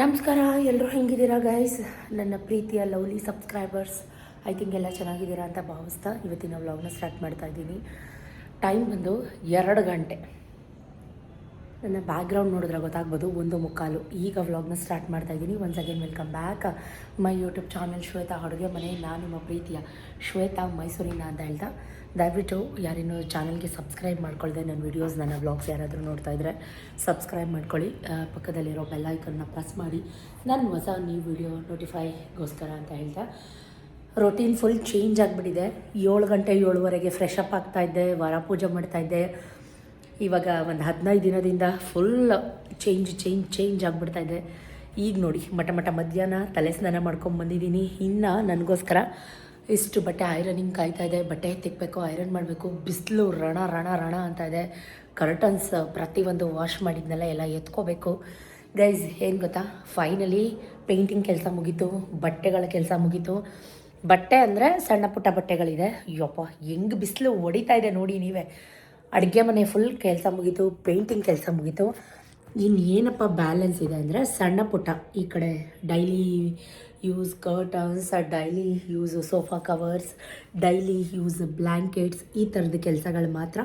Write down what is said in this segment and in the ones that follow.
ನಮಸ್ಕಾರ ಎಲ್ಲರೂ ಹೆಂಗಿದ್ದೀರಾ ಗೈಸ್ ನನ್ನ ಪ್ರೀತಿಯ ಲವ್ಲಿ ಸಬ್ಸ್ಕ್ರೈಬರ್ಸ್ ಐ ಥಿಂಕ್ ಎಲ್ಲ ಚೆನ್ನಾಗಿದ್ದೀರಾ ಅಂತ ಭಾವಿಸ್ತಾ ಇವತ್ತಿನ ವ್ಲಾಗ್ನ ಸ್ಟಾರ್ಟ್ ಮಾಡ್ತಾ ಇದ್ದೀನಿ. ಟೈಮ್ ಬಂದು ಎರಡು ಗಂಟೆ. ನನ್ನ ಬ್ಯಾಕ್ಗ್ರೌಂಡ್ ನೋಡಿದ್ರೆ ಗೊತ್ತಾಗ್ಬೋದು, ಒಂದು ಮುಕ್ಕಾಲು. ಈಗ ವ್ಲಾಗ್ನ ಸ್ಟಾರ್ಟ್ ಮಾಡ್ತಾ ಇದ್ದೀನಿ. Once again welcome back my YouTube channel Shweta ಅಡುಗೆ ಮನೆ. ನಾನು ನಿಮ್ಮ ಪ್ರೀತಿಯ ಶ್ವೇತಾ ಮೈಸೂರಿನ ಅಂತ ಹೇಳ್ತಾ. ದಯವಿಟ್ಟು ಯಾರಿನ ಚಾನಲ್ಗೆ ಸಬ್ಸ್ಕ್ರೈಬ್ ಮಾಡ್ಕೊಳ್ಳದೆ ನನ್ನ ವೀಡಿಯೋಸ್ ನನ್ನ ವ್ಲಾಗ್ಸ್ ಯಾರಾದರೂ ನೋಡ್ತಾ ಇದ್ದರೆ ಸಬ್ಸ್ಕ್ರೈಬ್ ಮಾಡ್ಕೊಳ್ಳಿ. ಪಕ್ಕದಲ್ಲಿರೋ ಬೆಲ್ ಐಕನ್ನ ಪ್ರೆಸ್ ಮಾಡಿ. ನನ್ನ ಹೊಸ ನ್ಯೂ ವಿಡಿಯೋ ನೋಟಿಫೈಗೋಸ್ಕರ ಅಂತ ಹೇಳ್ತಾ. ರೊಟೀನ್ ಫುಲ್ ಚೇಂಜ್ ಆಗಿಬಿಟ್ಟಿದೆ. ಏಳು ಗಂಟೆ ಏಳುವರೆಗೆ ಫ್ರೆಶ್ ಅಪ್ ಆಗ್ತಾ ಇದ್ದೆ, ವಾರ ಪೂಜೆ ಮಾಡ್ತಾ ಇದ್ದೆ. ಇವಾಗ ಒಂದು ಹದಿನೈದು ದಿನದಿಂದ ಫುಲ್ ಚೇಂಜ್ ಚೇಂಜ್ ಚೇಂಜ್ ಆಗಿಬಿಡ್ತಾ ಇದೆ ಈಗ ನೋಡಿ ಮಟ ಮಟ ಮಧ್ಯಾಹ್ನ ತಲೆ ಸ್ನಾನ ಮಾಡ್ಕೊಂಡು ಬಂದಿದ್ದೀನಿ. ಇನ್ನು ನನಗೋಸ್ಕರ ಇಷ್ಟು ಬಟ್ಟೆ ಐರನಿಂಗ್ ಕಾಯ್ತಾ ಇದೆ, ಬಟ್ಟೆ ತಿಕ್ಕಬೇಕು ಐರನ್ ಮಾಡಬೇಕು, ಬಿಸಿಲು ರಣ ರಣ ರಣ ಅಂತ ಇದೆ. ಕರ್ಟನ್ಸ್ ಪ್ರತಿಯೊಂದು ವಾಶ್ ಮಾಡಿದ್ನೆಲ್ಲ ಎಲ್ಲ ಎತ್ಕೋಬೇಕು. ಗೈಸ್ ಏನು ಗೊತ್ತಾ? ಫೈನಲಿ ಪೇಂಟಿಂಗ್ ಕೆಲಸ ಮುಗೀತು, ಬಟ್ಟೆಗಳ ಕೆಲಸ ಮುಗೀತು. ಬಟ್ಟೆ ಅಂದರೆ ಸಣ್ಣ ಪುಟ್ಟ ಬಟ್ಟೆಗಳಿದೆ. ಯಪ್ಪ, ಹೆಂಗೆ ಬಿಸಿಲು ಹೊಡಿತಾ ಇದೆ ನೋಡಿ ನೀವೇ. ಅಡುಗೆ ಮನೆ ಫುಲ್ ಕೆಲಸ ಮುಗೀತು ಪೇಂಟಿಂಗ್ ಕೆಲಸ ಮುಗೀತು. ಇನ್ನೇನಪ್ಪ ಬ್ಯಾಲೆನ್ಸ್ ಇದೆ ಅಂದರೆ ಸಣ್ಣ ಪುಟ್ಟ, ಈ ಕಡೆ daily use curtains daily use sofa covers daily use blankets ಈ ಥರದ ಕೆಲಸಗಳು ಮಾತ್ರ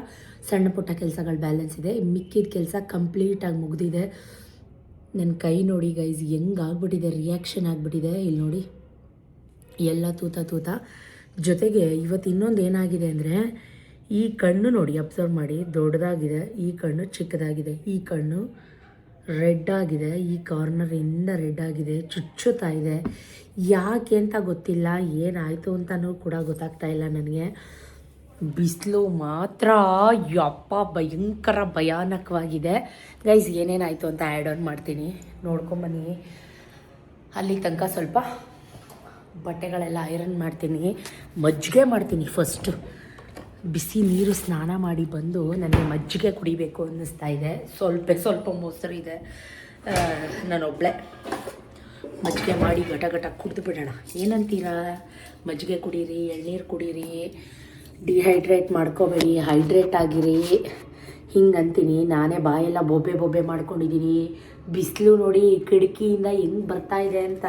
ಸಣ್ಣ ಪುಟ್ಟ ಕೆಲಸಗಳು ಬ್ಯಾಲೆನ್ಸ್ ಇದೆ. ಮಿಕ್ಕಿದ ಕೆಲಸ ಕಂಪ್ಲೀಟಾಗಿ ಮುಗಿದಿದೆ. ನನ್ನ ಕೈ ನೋಡಿ ಗೈಸ್ ಹೆಂಗೆ ಆಗ್ಬಿಟ್ಟಿದೆ ರಿಯಾಕ್ಷನ್ ಆಗಿಬಿಟ್ಟಿದೆ. ಇಲ್ಲಿ ನೋಡಿ, ಎಲ್ಲ ತೂತ ತೂತ. ಜೊತೆಗೆ ಇವತ್ತು ಇನ್ನೊಂದು ಏನಾಗಿದೆ ಅಂದರೆ, ಈ ಕಣ್ಣು ನೋಡಿ ಅಬ್ಸರ್ವ್ ಮಾಡಿ, ದೊಡ್ಡದಾಗಿದೆ, ಈ ಕಣ್ಣು ಚಿಕ್ಕದಾಗಿದೆ, ಈ ಕಣ್ಣು ರೆಡ್ ಆಗಿದೆ, ಈ ಕಾರ್ನರಿಂದ ರೆಡ್ ಆಗಿದೆ, ಚುಚ್ಚುತ್ತಾ ಇದೆ. ಯಾಕೆ ಅಂತ ಗೊತ್ತಿಲ್ಲ, ಏನಾಯಿತು ಅಂತಲೂ ಕೂಡ ಗೊತ್ತಾಗ್ತಾ ಇಲ್ಲ ನನಗೆ. ಬಿಸಿಲು ಮಾತ್ರ, ಯಪ್ಪ, ಭಯಂಕರ, ಭಯಾನಕವಾಗಿದೆ. ಗೈಸ್ ಏನೇನಾಯಿತು ಅಂತ ಆ್ಯಡ್ ಆನ್ ಮಾಡ್ತೀನಿ. ನೋಡ್ಕೊಂಬನ್ನಿ. ಅಲ್ಲಿ ತನಕ ಸ್ವಲ್ಪ ಬಟ್ಟೆಗಳೆಲ್ಲ ಐರನ್ ಮಾಡ್ತೀನಿ. ಮಜ್ಜಿಗೆ ಮಾಡ್ತೀನಿ ಫಸ್ಟು ಬಿಸಿ ನೀರು ಸ್ನಾನ ಮಾಡಿ ಬಂದು ನನಗೆ ಮಜ್ಜಿಗೆ ಕುಡಿಬೇಕು ಅನ್ನಿಸ್ತಾ ಇದೆ. ಸ್ವಲ್ಪ ಸ್ವಲ್ಪ ಮೊಸರು ಇದೆ. ಆ, ನಾನೊಬ್ಳೆ. ಮಜ್ಜಿಗೆ ಮಾಡಿ ಘಟ ಘಟ ಕುಡಿದು ಬಿಡೋಣ. ಏನಂತೀರಾ? ಮಜ್ಜಿಗೆ ಕುಡೀರಿ ಎಳ್ನೀರು ಕುಡೀರಿ ಡಿಹೈಡ್ರೇಟ್ ಮಾಡ್ಕೋಬೇಡಿ ಹೈಡ್ರೇಟ್ ಆಗಿರಿ. ಹಿಂಗೆ ಅಂತೀನಿ ನಾನೇ ಬಾಯೆಲ್ಲ ಬೊಬ್ಬೆ ಬೊಬ್ಬೆ ಮಾಡ್ಕೊಂಡಿದ್ದೀನಿ ಬಿಸಿಲು ನೋಡಿ ಕಿಟಕಿಯಿಂದ ಹೆಂಗೆ ಬರ್ತಾ ಇದೆ ಅಂತ.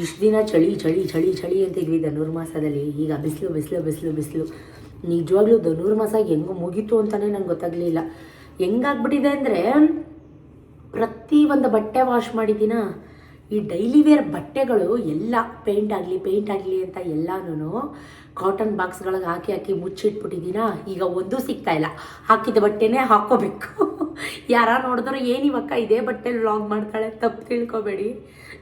ಇಷ್ಟು ದಿನ ಚಳಿ ಚಳಿ ಚಳಿ ಚಳಿ ಅಂತಿದ್ವಿ ಧನುರ್ಮಾಸದಲ್ಲಿ ಈಗ ಬಿಸಿಲು ಬಿಸಿಲು ಬಿಸಿಲು ಬಿಸಿಲು. ನಿಜವಾಗ್ಲೂ ಧನುರ್ಮಾಸ ಹೆಂಗೆ ಮುಗೀತು ಅಂತಲೇ ನಂಗೆ ಗೊತ್ತಾಗಲಿಲ್ಲ. ಹೆಂಗಾಗ್ಬಿಟ್ಟಿದೆ ಅಂದರೆ ಪ್ರತಿ ಒಂದು ಬಟ್ಟೆ ವಾಶ್ ಮಾಡಿದ್ದೀನ, ಈ ಡೈಲಿ ವೇರ್ ಬಟ್ಟೆಗಳು ಎಲ್ಲ ಪೇಂಟ್ ಆಗಲಿ ಪೇಂಟ್ ಆಗಲಿ ಅಂತ ಎಲ್ಲನೂ ಕಾಟನ್ ಬಾಕ್ಸ್ಗಳಿಗೆ ಹಾಕಿ ಹಾಕಿ ಮುಚ್ಚಿಟ್ಬಿಟ್ಟಿದ್ದೀನ, ಈಗ ಒಂದೂ ಸಿಗ್ತಾ ಇಲ್ಲ. ಹಾಕಿದ ಬಟ್ಟೆನೇ ಹಾಕ್ಕೋಬೇಕು ಯಾರ ನೋಡಿದ್ರು ಇವಕ್ಕ ಇದೇ ಬಟ್ಟೆ ವ್ಲಾಗ್ ಮಾಡ್ತಾಳೆ ತಪ್ಪು ತಿಳ್ಕೊಬೇಡಿ.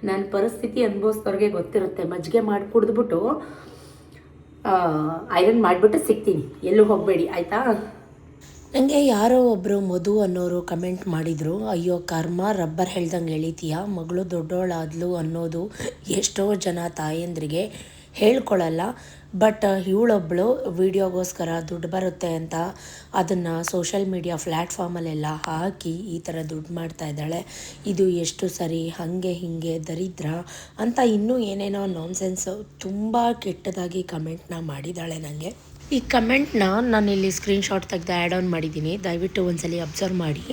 ನನ್ನ ಪರಿಸ್ಥಿತಿ ಅನುಭವಿಸ್ದವ್ರಿಗೆ ಗೊತ್ತಿರುತ್ತೆ. ಮಜ್ಜಿಗೆ ಮಾಡಿ ಕುಡಿದ್ಬಿಟ್ಟು ಐರನ್ ಮಾಡಿಬಿಟ್ಟು ಸಿಗ್ತೀನಿ. ಎಲ್ಲೂ ಹೋಗಬೇಡಿ, ಆಯಿತಾ? ನನಗೆ ಯಾರೋ ಒಬ್ಬರು ಮಧು ಅನ್ನೋರು ಕಮೆಂಟ್ ಮಾಡಿದರು, ಅಯ್ಯೋ, ಕರ್ಮ, ರಬ್ಬರ್ ಹೇಳ್ದಂಗೆ ಎಳಿತೀಯ? ಮಗಳು ದೊಡ್ಡೋಳಾದ್ಲು ಅನ್ನೋದು ಎಷ್ಟೋ ಜನ ತಾಯಂದ್ರಿಗೆ ಹೇಳ್ಕೊಳ್ಳಲ್ಲ ಬಟ್ ಇವಳೊಬ್ಬಳು ವಿಡಿಯೋಗೋಸ್ಕರ ದುಡ್ಡು ಬರುತ್ತೆ ಅಂತ ಅದನ್ನು ಸೋಷಲ್ ಮೀಡಿಯಾ ಪ್ಲ್ಯಾಟ್ಫಾರ್ಮಲ್ಲೆಲ್ಲ ಹಾಕಿ ಈ ಥರ ದುಡ್ಡು ಮಾಡ್ತಾ ಇದ್ದಾಳೆ. ಇದು ಎಷ್ಟು ಸರಿ, ಹಾಗೆ ಹೀಗೆ, ದರಿದ್ರ ಅಂತ ಇನ್ನೂ ಏನೇನೋ ನಾನ್ಸೆನ್ಸು ತುಂಬ ಕೆಟ್ಟದಾಗಿ ಕಮೆಂಟ್ನ ಮಾಡಿದ್ದಾಳೆ ನನಗೆ ಈ ಕಮೆಂಟ್ನ ನಾನು ಇಲ್ಲಿ ಸ್ಕ್ರೀನ್ಶಾಟ್ ತೆಗೆದು ಆ್ಯಡ್ ಆನ್ ಮಾಡಿದ್ದೀನಿ. ದಯವಿಟ್ಟು ಒಂದ್ಸಲಿ ಅಬ್ಸರ್ವ್ ಮಾಡಿ.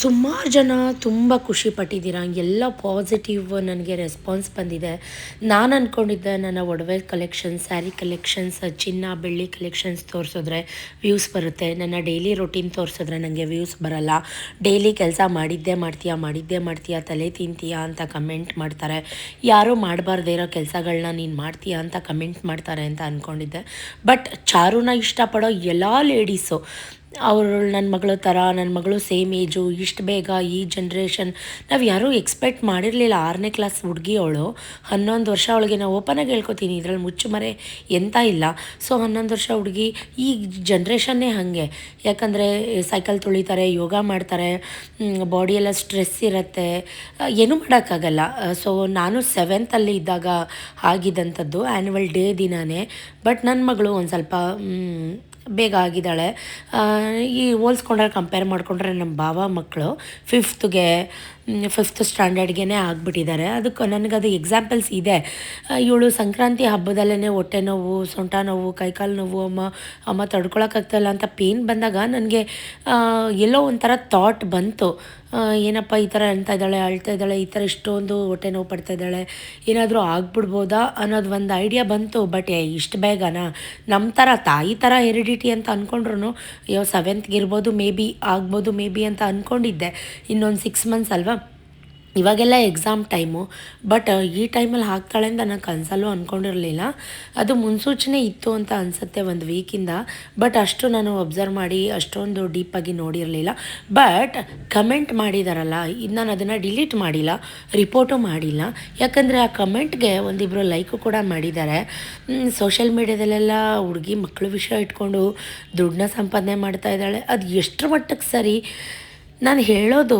ಸುಮಾರು ಜನ ತುಂಬ ಖುಷಿ ಪಟ್ಟಿದ್ದೀರಾ? ಎಲ್ಲ ಪಾಸಿಟಿವ್ ನನಗೆ ರೆಸ್ಪಾನ್ಸ್ ಬಂದಿದೆ. ನಾನು ಅಂದ್ಕೊಂಡಿದ್ದೆ ನನ್ನ ಒಡವೆ ಕಲೆಕ್ಷನ್ಸ್ ಸ್ಯಾರಿ ಕಲೆಕ್ಷನ್ಸ್ ಚಿನ್ನ, ಬೆಳ್ಳಿ ಕಲೆಕ್ಷನ್ಸ್ ತೋರಿಸಿದ್ರೆ ವ್ಯೂಸ್ ಬರುತ್ತೆ. ನನ್ನ ಡೈಲಿ ರೊಟೀನ್ ತೋರಿಸಿದ್ರೆ ನನಗೆ ವ್ಯೂಸ್ ಬರಲ್ಲ. ಡೈಲಿ ಕೆಲಸ ಮಾಡಿದ್ದೇ ಮಾಡ್ತೀಯಾ ಮಾಡಿದ್ದೇ ಮಾಡ್ತೀಯಾ, ತಲೆ ತಿಂತೀಯಾ ಅಂತ ಕಮೆಂಟ್ ಮಾಡ್ತಾರೆ. ಯಾರೂ ಮಾಡಬಾರ್ದೇ ಇರೋ ಕೆಲಸಗಳನ್ನ ನೀನು ಮಾಡ್ತೀಯಾ ಅಂತ ಕಮೆಂಟ್ ಮಾಡ್ತಾರೆ ಅಂತ ಅಂದ್ಕೊಂಡಿದ್ದೆ ಬಟ್ ಚಾರುನ ಇಷ್ಟಪಡೋ ಎಲ್ಲ ಲೇಡೀಸು ಅವರು ನನ್ನ ಮಗಳ ಥರ ನನ್ನ ಮಗಳು ಸೇಮ್ ಏಜು, ಇಷ್ಟು ಬೇಗ ಈ ಜನ್ರೇಷನ್. ನಾವು ಯಾರೂ ಎಕ್ಸ್ಪೆಕ್ಟ್ ಮಾಡಿರಲಿಲ್ಲ ಆರನೇ ಕ್ಲಾಸ್ ಹುಡುಗಿ ಅವಳು. ಹನ್ನೊಂದು ವರ್ಷ ಅವಳಿಗೆ ನಾವು ಓಪನಾಗಿ ಹೇಳ್ಕೊತೀನಿ ಇದರಲ್ಲಿ ಮುಚ್ಚುಮರೆ ಎಂತ ಇಲ್ಲ. ಸೊ, ಹನ್ನೊಂದು ವರ್ಷ ಹುಡುಗಿ ಈ ಜನ್ರೇಷನ್ನೇ ಹಾಗೆ. ಯಾಕಂದರೆ ಸೈಕಲ್ ತುಳಿತಾರೆ, ಯೋಗ ಮಾಡ್ತಾರೆ ಬಾಡಿಯೆಲ್ಲ ಸ್ಟ್ರೆಸ್ ಇರುತ್ತೆ ಏನೂ ಮಾಡೋಕ್ಕಾಗಲ್ಲ. ಸೊ, ನಾನು ಸೆವೆಂತಲ್ಲಿ ಇದ್ದಾಗ ಆಗಿದ್ದಂಥದ್ದು ಆ್ಯನ್ಯುವಲ್ ಡೇ ದಿನವೇ ಬಟ್ ನನ್ನ ಮಗಳು ಒಂದು ಸ್ವಲ್ಪ ಬೇಗ ಆಗಿದ್ದಾಳೆ. ಈ ಹೋಲ್ಸ್ಕೊಂಡ್ರೆ ಕಂಪೇರ್ ಮಾಡಿಕೊಂಡ್ರೆ ನಮ್ಮ ಭಾವ ಮಕ್ಕಳು ಫಿಫ್ತ್ಗೆ ಫಿಫ್ತ್ ಸ್ಟ್ಯಾಂಡರ್ಡ್ಗೆ ಆಗಿಬಿಟ್ಟಿದ್ದಾರೆ. ಅದಕ್ಕೆ ನನಗದು ಎಕ್ಸಾಂಪಲ್ಸ್ ಇದೆ. ಇವಳು ಸಂಕ್ರಾಂತಿ ಹಬ್ಬದಲ್ಲೇ ಹೊಟ್ಟೆ ನೋವು, ಸೊಂಟ ನೋವು, ಕೈಕಾಲು ನೋವು, ಅಮ್ಮ ಅಮ್ಮ ತಡ್ಕೊಳಕ್ಕಾಗ್ತಾಯಿಲ್ಲ ಅಂತ ಪೇನ್ ಬಂದಾಗ ನನಗೆ ಎಲ್ಲೋ ಒಂಥರ ಥಾಟ್ ಬಂತು. ಏನಪ್ಪ ಈ ಥರ ಅಂತ ಇದ್ದಾಳೆ, ಅಳ್ತಾ ಇದ್ದಾಳೆ, ಈ ಥರ ಇಷ್ಟೊಂದು ಹೊಟ್ಟೆ ನೋವು ಪಡ್ತಾ ಇದ್ದಾಳೆ, ಏನಾದರೂ ಆಗ್ಬಿಡ್ಬೋದಾ ಅನ್ನೋದು ಒಂದು ಐಡಿಯಾ ಬಂತು ಬಟ್ ಇಷ್ಟು ಬೇಗನಾ? ನಮ್ಮ ಥರ ತಾಯಿ ಥರ ಹೆರಿಡಿಟಿ ಅಂತ ಅಂದ್ಕೊಂಡ್ರು ಯಾವ ಸೆವೆಂತ್ಗೆ ಇರ್ಬೋದು ಮೇ ಬಿ ಆಗ್ಬೋದು ಮೇ ಬಿ ಅಂತ ಅಂದ್ಕೊಂಡಿದ್ದೆ ಇನ್ನೊಂದು ಸಿಕ್ಸ್ ಮಂತ್ಸ್ ಅಲ್ವಾ? ಇವಾಗೆಲ್ಲ ಎಕ್ಸಾಮ್ ಟೈಮು ಬಟ್ ಈ ಟೈಮಲ್ಲಿ ಹಾಕ್ತಾಳೆ ಅಂತ ನಾನು ಕನಸಲ್ಲೂ ಅಂದ್ಕೊಂಡಿರಲಿಲ್ಲ ಅದು ಮುನ್ಸೂಚನೆ ಇತ್ತು ಅಂತ ಅನಿಸುತ್ತೆ ಒಂದು ವೀಕಿಂದ ಬಟ್ ಅಷ್ಟು ನಾನು ಅಬ್ಸರ್ವ್ ಮಾಡಿ ಅಷ್ಟೊಂದು ಡೀಪಾಗಿ ನೋಡಿರಲಿಲ್ಲ. ಬಟ್ ಕಮೆಂಟ್ ಮಾಡಿದಾರಲ್ಲ, ಇದು ನಾನು ಅದನ್ನು ಡಿಲೀಟ್ ಮಾಡಿಲ್ಲ ರಿಪೋರ್ಟು ಮಾಡಿಲ್ಲ. ಯಾಕಂದರೆ ಆ ಕಮೆಂಟ್ಗೆ ಒಂದಿಬ್ಬರು ಲೈಕು ಕೂಡ ಮಾಡಿದ್ದಾರೆ ಸೋಷಿಯಲ್ ಮೀಡ್ಯಾದಲ್ಲೆಲ್ಲ ಹುಡುಗಿ ಮಕ್ಕಳು ವಿಷಯ ಇಟ್ಕೊಂಡು ದುಡ್ಡನ್ನ ಸಂಪಾದನೆ ಮಾಡ್ತಾ ಇದ್ದಾಳೆ. ಅದು ಎಷ್ಟರ ಮಟ್ಟಕ್ಕೆ ಸರಿ? ನಾನು ಹೇಳೋದು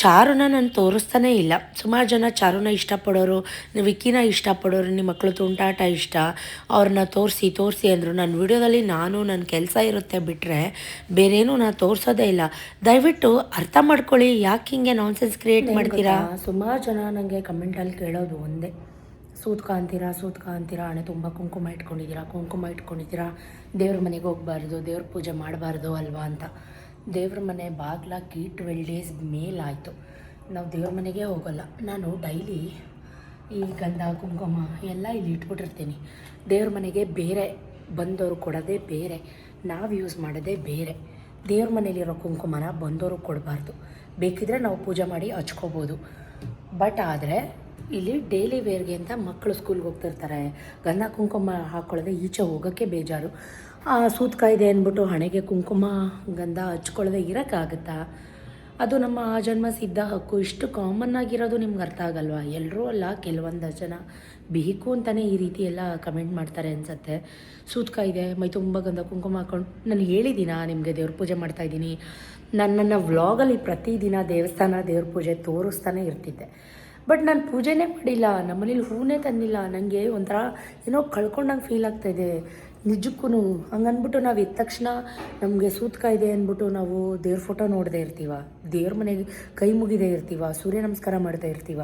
ಚಾರುನ ನಾನು ತೋರಿಸ್ತಾನೇ ಇಲ್ಲ. ಸುಮಾರು ಜನ ಚಾರುನ ಇಷ್ಟಪಡೋರು ವಿಕ್ಕಿನ ಇಷ್ಟಪಡೋರು ನಿಮ್ಮ ಮಕ್ಕಳು ತುಂಟಾಟ ಇಷ್ಟ ಅವ್ರನ್ನ ತೋರಿಸಿ ತೋರಿಸಿ ಅಂದರು. ನನ್ನ ವಿಡಿಯೋದಲ್ಲಿ ನಾನು ನನ್ನ ಕೆಲಸ ಇರುತ್ತೆ ಬಿಟ್ಟರೆ ಬೇರೇನೂ ನಾನು ತೋರಿಸೋದೇ ಇಲ್ಲ. ದಯವಿಟ್ಟು ಅರ್ಥ ಮಾಡ್ಕೊಳ್ಳಿ ಯಾಕೆ ಹಿಂಗೆ ನಾನ್ಸೆನ್ಸ್ ಕ್ರಿಯೇಟ್ ಮಾಡ್ತೀರಾ? ಸುಮಾರು ಜನ ನನಗೆ ಕಮೆಂಟಲ್ಲಿ ಕೇಳೋದು ಒಂದೇ. ಸೂತ್ಕ ಅಂತೀರಾ ಸೂತ್ಕ ಅಂತೀರಾ ಹಣೆ ತುಂಬ ಕುಂಕುಮ ಇಟ್ಕೊಂಡಿದ್ದೀರಾ ಕುಂಕುಮ ಇಟ್ಕೊಂಡಿದ್ದೀರಾ ದೇವ್ರ ಮನೆಗೆ ಹೋಗ್ಬಾರ್ದು ದೇವ್ರ ಪೂಜೆ ಮಾಡಬಾರ್ದು ಅಲ್ವಾ ಅಂತ. ದೇವ್ರ ಮನೆ ಬಾಗ್ಲಾಕಿ ಟ್ವೆಲ್ ಡೇಸ್ ಮೇಲಾಯಿತು. ನಾವು ದೇವ್ರ ಮನೆಗೆ ಹೋಗೋಲ್ಲ. ನಾನು ಡೈಲಿ ಈ ಗಂಧ, ಕುಂಕುಮ ಎಲ್ಲ ಇಲ್ಲಿ ಇಟ್ಬಿಟ್ಟಿರ್ತೀನಿ. ದೇವ್ರ ಮನೆಗೆ ಬೇರೆ ಬಂದವರು ಕೊಡೋದೇ ಬೇರೆ. ನಾವು ಯೂಸ್ ಮಾಡೋದೇ ಬೇರೆ. ದೇವ್ರ ಮನೇಲಿರೋ ಕುಂಕುಮನ ಬಂದವರು ಕೊಡಬಾರ್ದು. ಬೇಕಿದ್ರೆ ನಾವು ಪೂಜೆ ಮಾಡಿ ಹಚ್ಕೋಬೋದು. ಬಟ್ ಆದರೆ ಇಲ್ಲಿ ಡೈಲಿ ವೇರ್ಗೆ ಅಂತ ಮಕ್ಕಳು ಸ್ಕೂಲ್ಗೆ ಹೋಗ್ತಿರ್ತಾರೆ. ಗಂಧ, ಕುಂಕುಮ ಹಾಕ್ಕೊಳ್ಳೋದೆ ಈಚೆ ಹೋಗೋಕ್ಕೆ ಬೇಜಾರು. ಸೂತ್ಕ ಇದೆ ಅಂದ್ಬಿಟ್ಟು ಹಣೆಗೆ ಕುಂಕುಮ, ಗಂಧ ಹಚ್ಕೊಳ್ಳದೆ ಇರೋಕ್ಕಾಗತ್ತಾ? ಅದು ನಮ್ಮ ಆ ಜನ್ಮ ಸಿದ್ಧ ಹಕ್ಕು. ಇಷ್ಟು ಕಾಮನ್ ಆಗಿರೋದು ನಿಮ್ಗೆ ಅರ್ಥ ಆಗಲ್ವಾ? ಎಲ್ಲರೂ ಅಲ್ಲ, ಕೆಲವೊಂದು ಜನ ಬೇಕು ಅಂತಲೇ ಈ ರೀತಿ ಎಲ್ಲ ಕಮೆಂಟ್ ಮಾಡ್ತಾರೆ ಅನ್ಸತ್ತೆ. ಸೂತ್ಕ ಇದೆ ಮೈ ತುಂಬ ಗಂಧ, ಕುಂಕುಮ ಹಾಕೊಂಡು ನಾನು ಹೇಳಿದ್ದೀನ ನಿಮಗೆ ದೇವ್ರ ಪೂಜೆ ಮಾಡ್ತಾಯಿದ್ದೀನಿ ನಾನು, ನನ್ನ ವ್ಲಾಗಲ್ಲಿ ಪ್ರತಿದಿನ ದೇವಸ್ಥಾನ ದೇವ್ರ ಪೂಜೆ ತೋರಿಸ್ತಾನೆ ಇರ್ತಿದ್ದೆ. ಬಟ್ ನಾನು ಪೂಜೆನೇ ಮಾಡಿಲ್ಲ. ನಮ್ಮನೇಲಿ ಹೂವೇ ತಂದಿಲ್ಲ. ನನಗೆ ಒಂಥರ ಏನೋ ಕಳ್ಕೊಂಡಂಗೆ ಫೀಲ್ ಆಗ್ತಾಯಿದೆ ನಿಜಕ್ಕೂ ಹಂಗನ್ಬಿಟ್ಟು ನಾವು ಎದ್ದ ತಕ್ಷಣ ನಮಗೆ ಸೂತ್ಕ ಇದೆ ಅಂದ್ಬಿಟ್ಟು ನಾವು ದೇವ್ರ ಫೋಟೋ ನೋಡದೇ ಇರ್ತೀವ. ದೇವ್ರ ಮನೆಗೆ ಕೈ ಮುಗಿದೇ ಇರ್ತೀವ, ಸೂರ್ಯ ನಮಸ್ಕಾರ ಮಾಡ್ತಾ ಇರ್ತೀವ.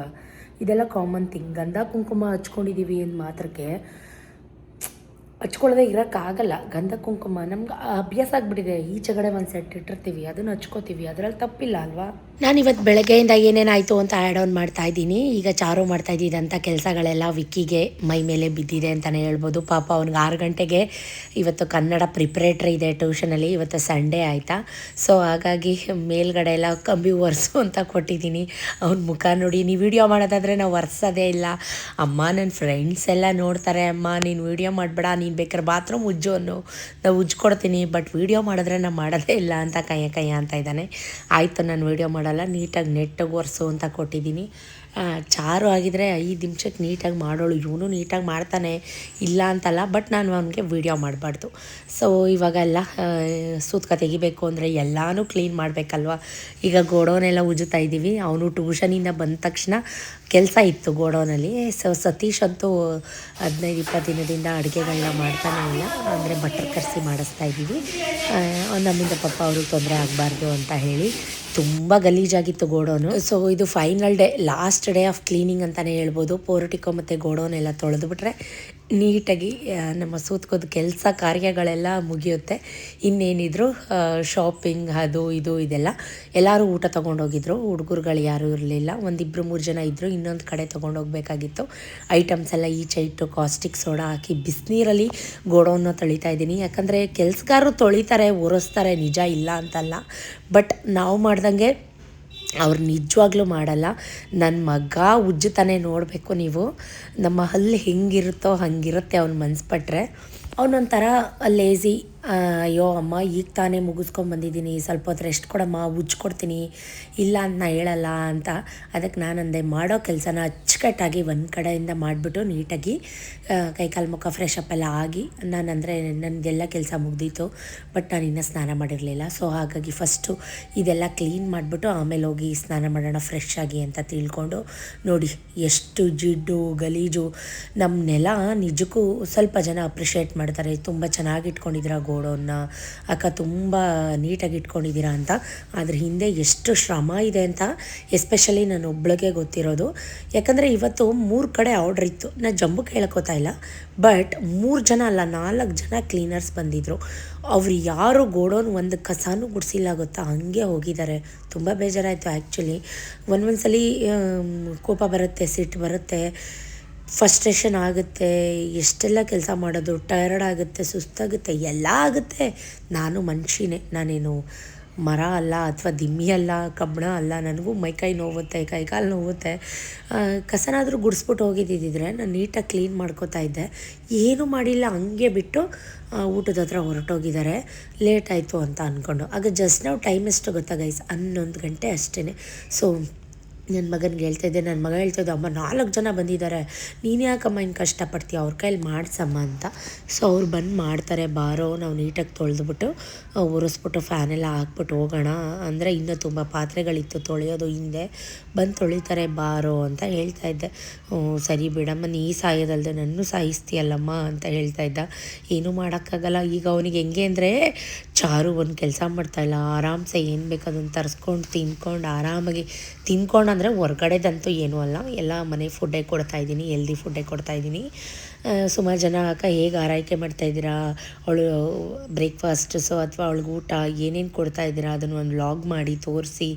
ಇದೆಲ್ಲ ಕಾಮನ್ ಥಿಂಗ್ ಗಂಧ ಕುಂಕುಮ ಹಚ್ಕೊಂಡಿದ್ದೀವಿ ಅಂದ ಮಾತ್ರಕ್ಕೆ ಹಚ್ಕೊಳ್ಳದೆ ಇರೋಕ್ಕಾಗಲ್ಲ ಗಂಧ ಕುಂಕುಮ ನಮ್ಗೆ ಅಭ್ಯಾಸ ಆಗಿಬಿಟ್ಟಿದೆ. ಈಚೆಗಡೆ ಒಂದು ಸೆಟ್ ಇಟ್ಟಿರ್ತೀವಿ, ಅದನ್ನು ಹಚ್ಕೋತೀವಿ. ಅದರಲ್ಲಿ ತಪ್ಪಿಲ್ಲ ಅಲ್ವಾ? ನಾನು ಇವತ್ತು ಬೆಳಗ್ಗೆಯಿಂದ ಏನೇನಾಯಿತು ಅಂತ ಆ್ಯಡ್ ಆನ್ ಮಾಡ್ತಾ ಇದ್ದೀನಿ. ಈಗ ಚಾರು ಮಾಡ್ತಾ ಇದ್ದಿದ್ದಂಥ ಕೆಲಸಗಳೆಲ್ಲ ವಿಕ್ಕಿಗೆ ಮೈ ಮೇಲೆ ಬಿದ್ದಿದೆ ಅಂತಲೇ ಹೇಳ್ಬೋದು. ಪಾಪ ಅವ್ನಿಗೆ ಆರು ಗಂಟೆಗೆ ಇವತ್ತು ಕನ್ನಡ ಪ್ರಿಪ್ರೇಟ್ರಿ ಇದೆ ಟ್ಯೂಷನಲ್ಲಿ ಇವತ್ತು ಸಂಡೇ ಆಯಿತಾ. ಸೊ ಹಾಗಾಗಿ ಮೇಲ್ಗಡೆ ಎಲ್ಲ ಕಂಬಿ ಒರೆಸು ಅಂತ ಕೊಟ್ಟಿದ್ದೀನಿ. ಅವ್ನ ಮುಖ ನೋಡಿ ನೀವು ವಿಡಿಯೋ ಮಾಡೋದಾದರೆ ನಾವು ಒರೆಸೋದೇ ಇಲ್ಲ. ಅಮ್ಮ ನನ್ನ ಫ್ರೆಂಡ್ಸ್ ಎಲ್ಲ ನೋಡ್ತಾರೆ, ಅಮ್ಮ, ನೀನು ವಿಡಿಯೋ ಮಾಡಬೇಡ, ನೀನು ಬೇಕಾದ್ರೆ ಬಾತ್ರೂಮ್ ಉಜ್ಜು ಅನ್ನು, ನಾವು ಉಜ್ಕೊಡ್ತೀನಿ ಬಟ್ ವಿಡಿಯೋ ಮಾಡಿದ್ರೆ ನಾನು ಮಾಡೋದೇ ಇಲ್ಲ ಅಂತ ಕೈಯ ಕೈಯ ಅಂತ ಇದ್ದಾನೆ. ಆಯಿತು, ನಾನು ವಿಡಿಯೋ ಮಾಡಲ್ಲ, ನೀಟಾಗಿ ನೆಟ್ಟಾಗಿ ಒರೆಸು ಅಂತ ಕೊಟ್ಟಿದ್ದೀನಿ. ಚಾರು ಆಗಿದ್ರೆ ಐದು ನಿಮಿಷಕ್ಕೆ ನೀಟಾಗಿ ಮಾಡೋಳು. ಇವನು ನೀಟಾಗಿ ಮಾಡ್ತಾನೆ ಇಲ್ಲ ಅಂತಲ್ಲ, ಬಟ್ ನಾನು ಅವನಿಗೆ ವೀಡಿಯೋ ಮಾಡಬಾರ್ದು. ಸೊ ಇವಾಗೆಲ್ಲ ಸೂತ್ಕ ತೆಗಿಬೇಕು ಅಂದರೆ ಎಲ್ಲನೂ ಕ್ಲೀನ್ ಮಾಡಬೇಕಲ್ವ? ಈಗ ಗೋಡೌನೆಲ್ಲ ಉಜ್ಜುತ್ತಾ ಇದ್ದೀವಿ. ಅವನು ಟ್ಯೂಷನಿಂದ ಬಂದ ತಕ್ಷಣ ಕೆಲಸ ಇತ್ತು ಗೋಡೌನಲ್ಲಿ. ಸೊ ಸತೀಶ್ ಅಂತೂ ಹದಿನೈದು, ಇಪ್ಪತ್ತು ದಿನದಿಂದ ಅಡುಗೆಗಳನ್ನ ಮಾಡ್ತಾನೆ ಇಲ್ಲ. ಅಂದರೆ ಬಟರ್ ಕರೆಸಿ ಮಾಡಿಸ್ತಾ ಇದ್ದೀವಿ. ನಮ್ಮಿಂದ ಪಾಪ ಅವ್ರಿಗೆ ತೊಂದರೆ ಆಗಬಾರ್ದು ಅಂತ ಹೇಳಿ ತುಂಬ ಗಲೀಜಾಗಿತ್ತು ಗೋಡೌನು. ಸೊ ಇದು final day last day of cleaning ಅಂತಲೇ ಹೇಳ್ಬೋದು. ಪೋರ್ಟಿಕೋ ಮತ್ತು ಗೋಡೌನ್ ಎಲ್ಲ ತೊಳೆದುಬಿಟ್ರೆ ನೀಟಾಗಿ ನಮ್ಮ ಸೂತ್ಕೋದ ಕೆಲಸ ಕಾರ್ಯಗಳೆಲ್ಲ ಮುಗಿಯುತ್ತೆ. ಇನ್ನೇನಿದ್ರು ಶಾಪಿಂಗ್ ಅದು ಇದು ಇದೆಲ್ಲ. ಎಲ್ಲರೂ ಊಟ ತೊಗೊಂಡೋಗಿದ್ರು. ಹುಡುಗರುಗಳು ಯಾರೂ ಇರಲಿಲ್ಲ. ಒಂದಿಬ್ಬರು ಮೂರು ಜನ ಇದ್ದರು ಇನ್ನೊಂದು ಕಡೆ ತೊಗೊಂಡೋಗ್ಬೇಕಾಗಿತ್ತು. ಐಟಮ್ಸ್ ಎಲ್ಲ ಈಚೆ ಇಟ್ಟು ಕಾಸ್ಟಿಕ್ ಸೋಡಾ ಹಾಕಿ ಬಿಸಿನೀರಲ್ಲಿ ಗೋಡವನ್ನು ತೊಳಿತಾ ಇದ್ದೀನಿ. ಯಾಕಂದರೆ ಕೆಲಸಗಾರರು ತೊಳಿತಾರೆ, ಒರೆಸ್ತಾರೆ, ನಿಜ ಇಲ್ಲ ಅಂತಲ್ಲ. ಬಟ್ ನಾವು ಮಾಡ್ದಂಗೆ ಅವ್ರು ನಿಜವಾಗ್ಲೂ ಮಾಡಲ್ಲ. ನನ್ನ ಮಗ ಉಜ್ಜುತ್ತಾನೆ ನೋಡಬೇಕು ನೀವು. ನಮ್ಮ ಹಲ್ಲು ಹೆಂಗಿರುತ್ತೋ ಹಂಗಿರುತ್ತೆ ಅವ್ನ ಮನ್ಸು ಪಟ್ಟರೆ ಅವನೊಂಥರ ಲೇಝಿ ಅಯ್ಯೋ, ಅಮ್ಮ, ಈಗ ತಾನೇ ಮುಗಿಸ್ಕೊಂಬಂದಿದ್ದೀನಿ ಸ್ವಲ್ಪ ಹೊತ್ತು ರೆಸ್ಟ್ ಕೊಡಮ್ಮ ಉಜ್ಕೊಡ್ತೀನಿ ಇಲ್ಲ ಅಂತ ನಾ ಹೇಳಲ್ಲ ಅಂತ. ಅದಕ್ಕೆ ನಾನಂದೆ ಮಾಡೋ ಕೆಲಸನ ಅಚ್ಚುಕಟ್ಟಾಗಿ ಒಂದು ಕಡೆಯಿಂದ ಮಾಡಿಬಿಟ್ಟು ನೀಟಾಗಿ ಕೈಕಾಲು ಮುಖ ಫ್ರೆಶ್ ಅಪ್ ಎಲ್ಲ ಆಗಿ ನಾನಂದರೆ ನನಗೆಲ್ಲ ಕೆಲಸ ಮುಗ್ದಿತ್ತು ಬಟ್ ನಾನು ಇನ್ನೂ ಸ್ನಾನ ಮಾಡಿರಲಿಲ್ಲ. ಸೊ ಹಾಗಾಗಿ ಫಸ್ಟು ಇದೆಲ್ಲ ಕ್ಲೀನ್ ಮಾಡಿಬಿಟ್ಟು ಆಮೇಲೆ ಹೋಗಿ ಸ್ನಾನ ಮಾಡೋಣ ಫ್ರೆಶ್ ಆಗಿ ಅಂತ ತಿಳ್ಕೊಂಡು, ನೋಡಿ ಎಷ್ಟು ಜಿಡ್ಡು, ಗಲೀಜು ನಮ್ಮ ನೆಲ ನಿಜಕ್ಕೂ ಸ್ವಲ್ಪ ಜನ ಅಪ್ರಿಷಿಯೇಟ್ ಮಾಡ್ತಾರೆ. ತುಂಬ ಚೆನ್ನಾಗಿ ಇಟ್ಕೊಂಡಿದ್ರ ಗೋಡೌನ್ನ ಅಕ್ಕ ತುಂಬ ನೀಟಾಗಿ ಇಟ್ಕೊಂಡಿದ್ದೀರಾ ಅಂತ. ಅದ್ರ ಹಿಂದೆ ಎಷ್ಟು ಶ್ರಮ ಇದೆ ಅಂತ ಎಸ್ಪೆಷಲಿ ನಾನು ಒಬ್ಳಿಗೆ ಗೊತ್ತಿರೋದು. ಯಾಕಂದರೆ ಇವತ್ತು ಮೂರು ಕಡೆ ಆರ್ಡ್ರ್ ಇತ್ತು. ನಾನು ಜಂಬು ಕೇಳ್ಕೊತಾ ಇಲ್ಲ. ಬಟ್ ಮೂರು ಜನ ಅಲ್ಲ, ನಾಲ್ಕು ಜನ ಕ್ಲೀನರ್ಸ್ ಬಂದಿದ್ದರು ಅವ್ರು ಯಾರು ಗೋಡೌನ್ ಒಂದು ಕಸಾನು ಗುಡಿಸಿಲ್ಲ ಗೊತ್ತಾ? ಹಂಗೆ ಹೋಗಿದ್ದಾರೆ. ತುಂಬ ಬೇಜಾರಾಯಿತು ಆ್ಯಕ್ಚುಲಿ ಒಂದೊಂದ್ಸಲಿ ಕೋಪ ಬರುತ್ತೆ ಸಿಟ್ಟು ಬರುತ್ತೆ. ಫಸ್ಟ್ರೇಷನ್ ಆಗುತ್ತೆ, ಎಷ್ಟೆಲ್ಲ ಕೆಲಸ ಮಾಡೋದು ಟಯರ್ಡ್ ಆಗುತ್ತೆ, ಸುಸ್ತಾಗುತ್ತೆ, ಎಲ್ಲ ಆಗುತ್ತೆ. ನಾನು ಮನುಷ್ಯನೇ ನಾನೇನು ಮರ ಅಲ್ಲ ಅಥವಾ ದಿಮ್ಮಿ ಅಲ್ಲ, ಕಬ್ಬಣ ಅಲ್ಲ, ನನಗೂ ಮೈಕೈ ನೋವುತ್ತೆ ಕೈಕಾಲು ನೋವುತ್ತೆ. ಕಸನಾದರೂ ಗುಡಿಸ್ಬಿಟ್ಟು ಹೋಗಿದ್ದಿದ್ರೆ ನಾನು ನೀಟಾಗಿ ಕ್ಲೀನ್ ಮಾಡ್ಕೋತಾ ಇದ್ದೆ. ಏನೂ ಮಾಡಿಲ್ಲ, ಹಂಗೆ ಬಿಟ್ಟು ಊಟದ ಹತ್ರ ಹೊರಟೋಗಿದ್ದಾರೆ. ಲೇಟ್ ಆಯಿತು ಅಂತ ಅಂದ್ಕೊಂಡು ಆಗ ಜಸ್ಟ್ ನಾವು ಟೈಮ್ ಎಷ್ಟು ಗೊತ್ತಾ ಗೈಸ್ ಹನ್ನೊಂದು ಗಂಟೆ ಅಷ್ಟೇ ಸೊ ನನ್ನ ಮಗನಿಗೆ ಹೇಳ್ತಾ ಇದ್ದೆ ನನ್ನ ಮಗ ಹೇಳ್ತಾ ಇದ್ದ, ಅಮ್ಮ ನಾಲ್ಕು ಜನ ಬಂದಿದ್ದಾರೆ, ನೀನು ಯಾಕಮ್ಮ ಇನ್ನು ಕಷ್ಟಪಡ್ತೀಯ? ಅವ್ರ ಕೈಲಿ ಮಾಡಿಸಮ್ಮ ಅಂತ. ಸೊ ಅವ್ರು ಬಂದು ಮಾಡ್ತಾರೆ, ಬಾರೋ, ನಾವು ನೀಟಾಗಿ ತೊಳೆದ್ಬಿಟ್ಟು ಒರೆಸ್ಬಿಟ್ಟು ಫ್ಯಾನೆಲ್ಲ ಹಾಕ್ಬಿಟ್ಟು ಹೋಗೋಣ. ಅಂದರೆ ಇನ್ನೂ ತುಂಬ ಪಾತ್ರೆಗಳಿತ್ತು, ತೊಳೆಯೋದು ಹಿಂದೆ. ಬಂದು ತೊಳಿತಾರೆ, ಬಾರೋ ಅಂತ ಹೇಳ್ತಾ ಇದ್ದೆ. ಸರಿ ಬಿಡಮ್ಮ, ನೀ ಸಾಯೋದಲ್ದೆ ನನ್ನೂ ಸಾಯಿಸ್ತೀಯಲ್ಲಮ್ಮ ಅಂತ ಹೇಳ್ತಾ ಇದ್ದ. ಏನೂ ಮಾಡೋಕ್ಕಾಗಲ್ಲ, ಈಗ ಅವನಿಗೆ ಹೆಂಗೆ ಅಂದರೆ ಚಾರು ಒಂದು ಕೆಲಸ ಮಾಡ್ತಾಯಿಲ್ಲ ಆರಾಮ್ಸೆ ಏನು ಬೇಕು ಅದನ್ನು ತರಿಸ್ಕೊಂಡು, ತಿನ್ಕೊಂಡು, ಆರಾಮಾಗಿ ತಿನ್ಕೊಂಡು ಅಂದರೆ ಹೊರ್ಗಡೆದಂತೂ ಏನೂ ಅಲ್ಲ. ಎಲ್ಲ ಮನೆ ಫುಡ್ಡೇ ಕೊಡ್ತಾ ಇದ್ದೀನಿ ಎಲ್ದಿ ಫುಡ್ಡೇ ಕೊಡ್ತಾ ಇದ್ದೀನಿ. ಸುಮಾರು ಜನ ಅಕ್ಕ ಹೇಗೆ ಆರೈಕೆ ಮಾಡ್ತಾ ಇದ್ದೀರಾ? ಅವಳು ಬ್ರೇಕ್ಫಾಸ್ಟ್ಸು ಅಥವಾ ಅವಳಿಗೆ ಊಟ ಏನೇನು ಕೊಡ್ತಾ ಇದ್ದೀರಾ? ಅದನ್ನು ಒಂದು ಲಾಗ್ ಮಾಡಿ ತೋರಿಸಿ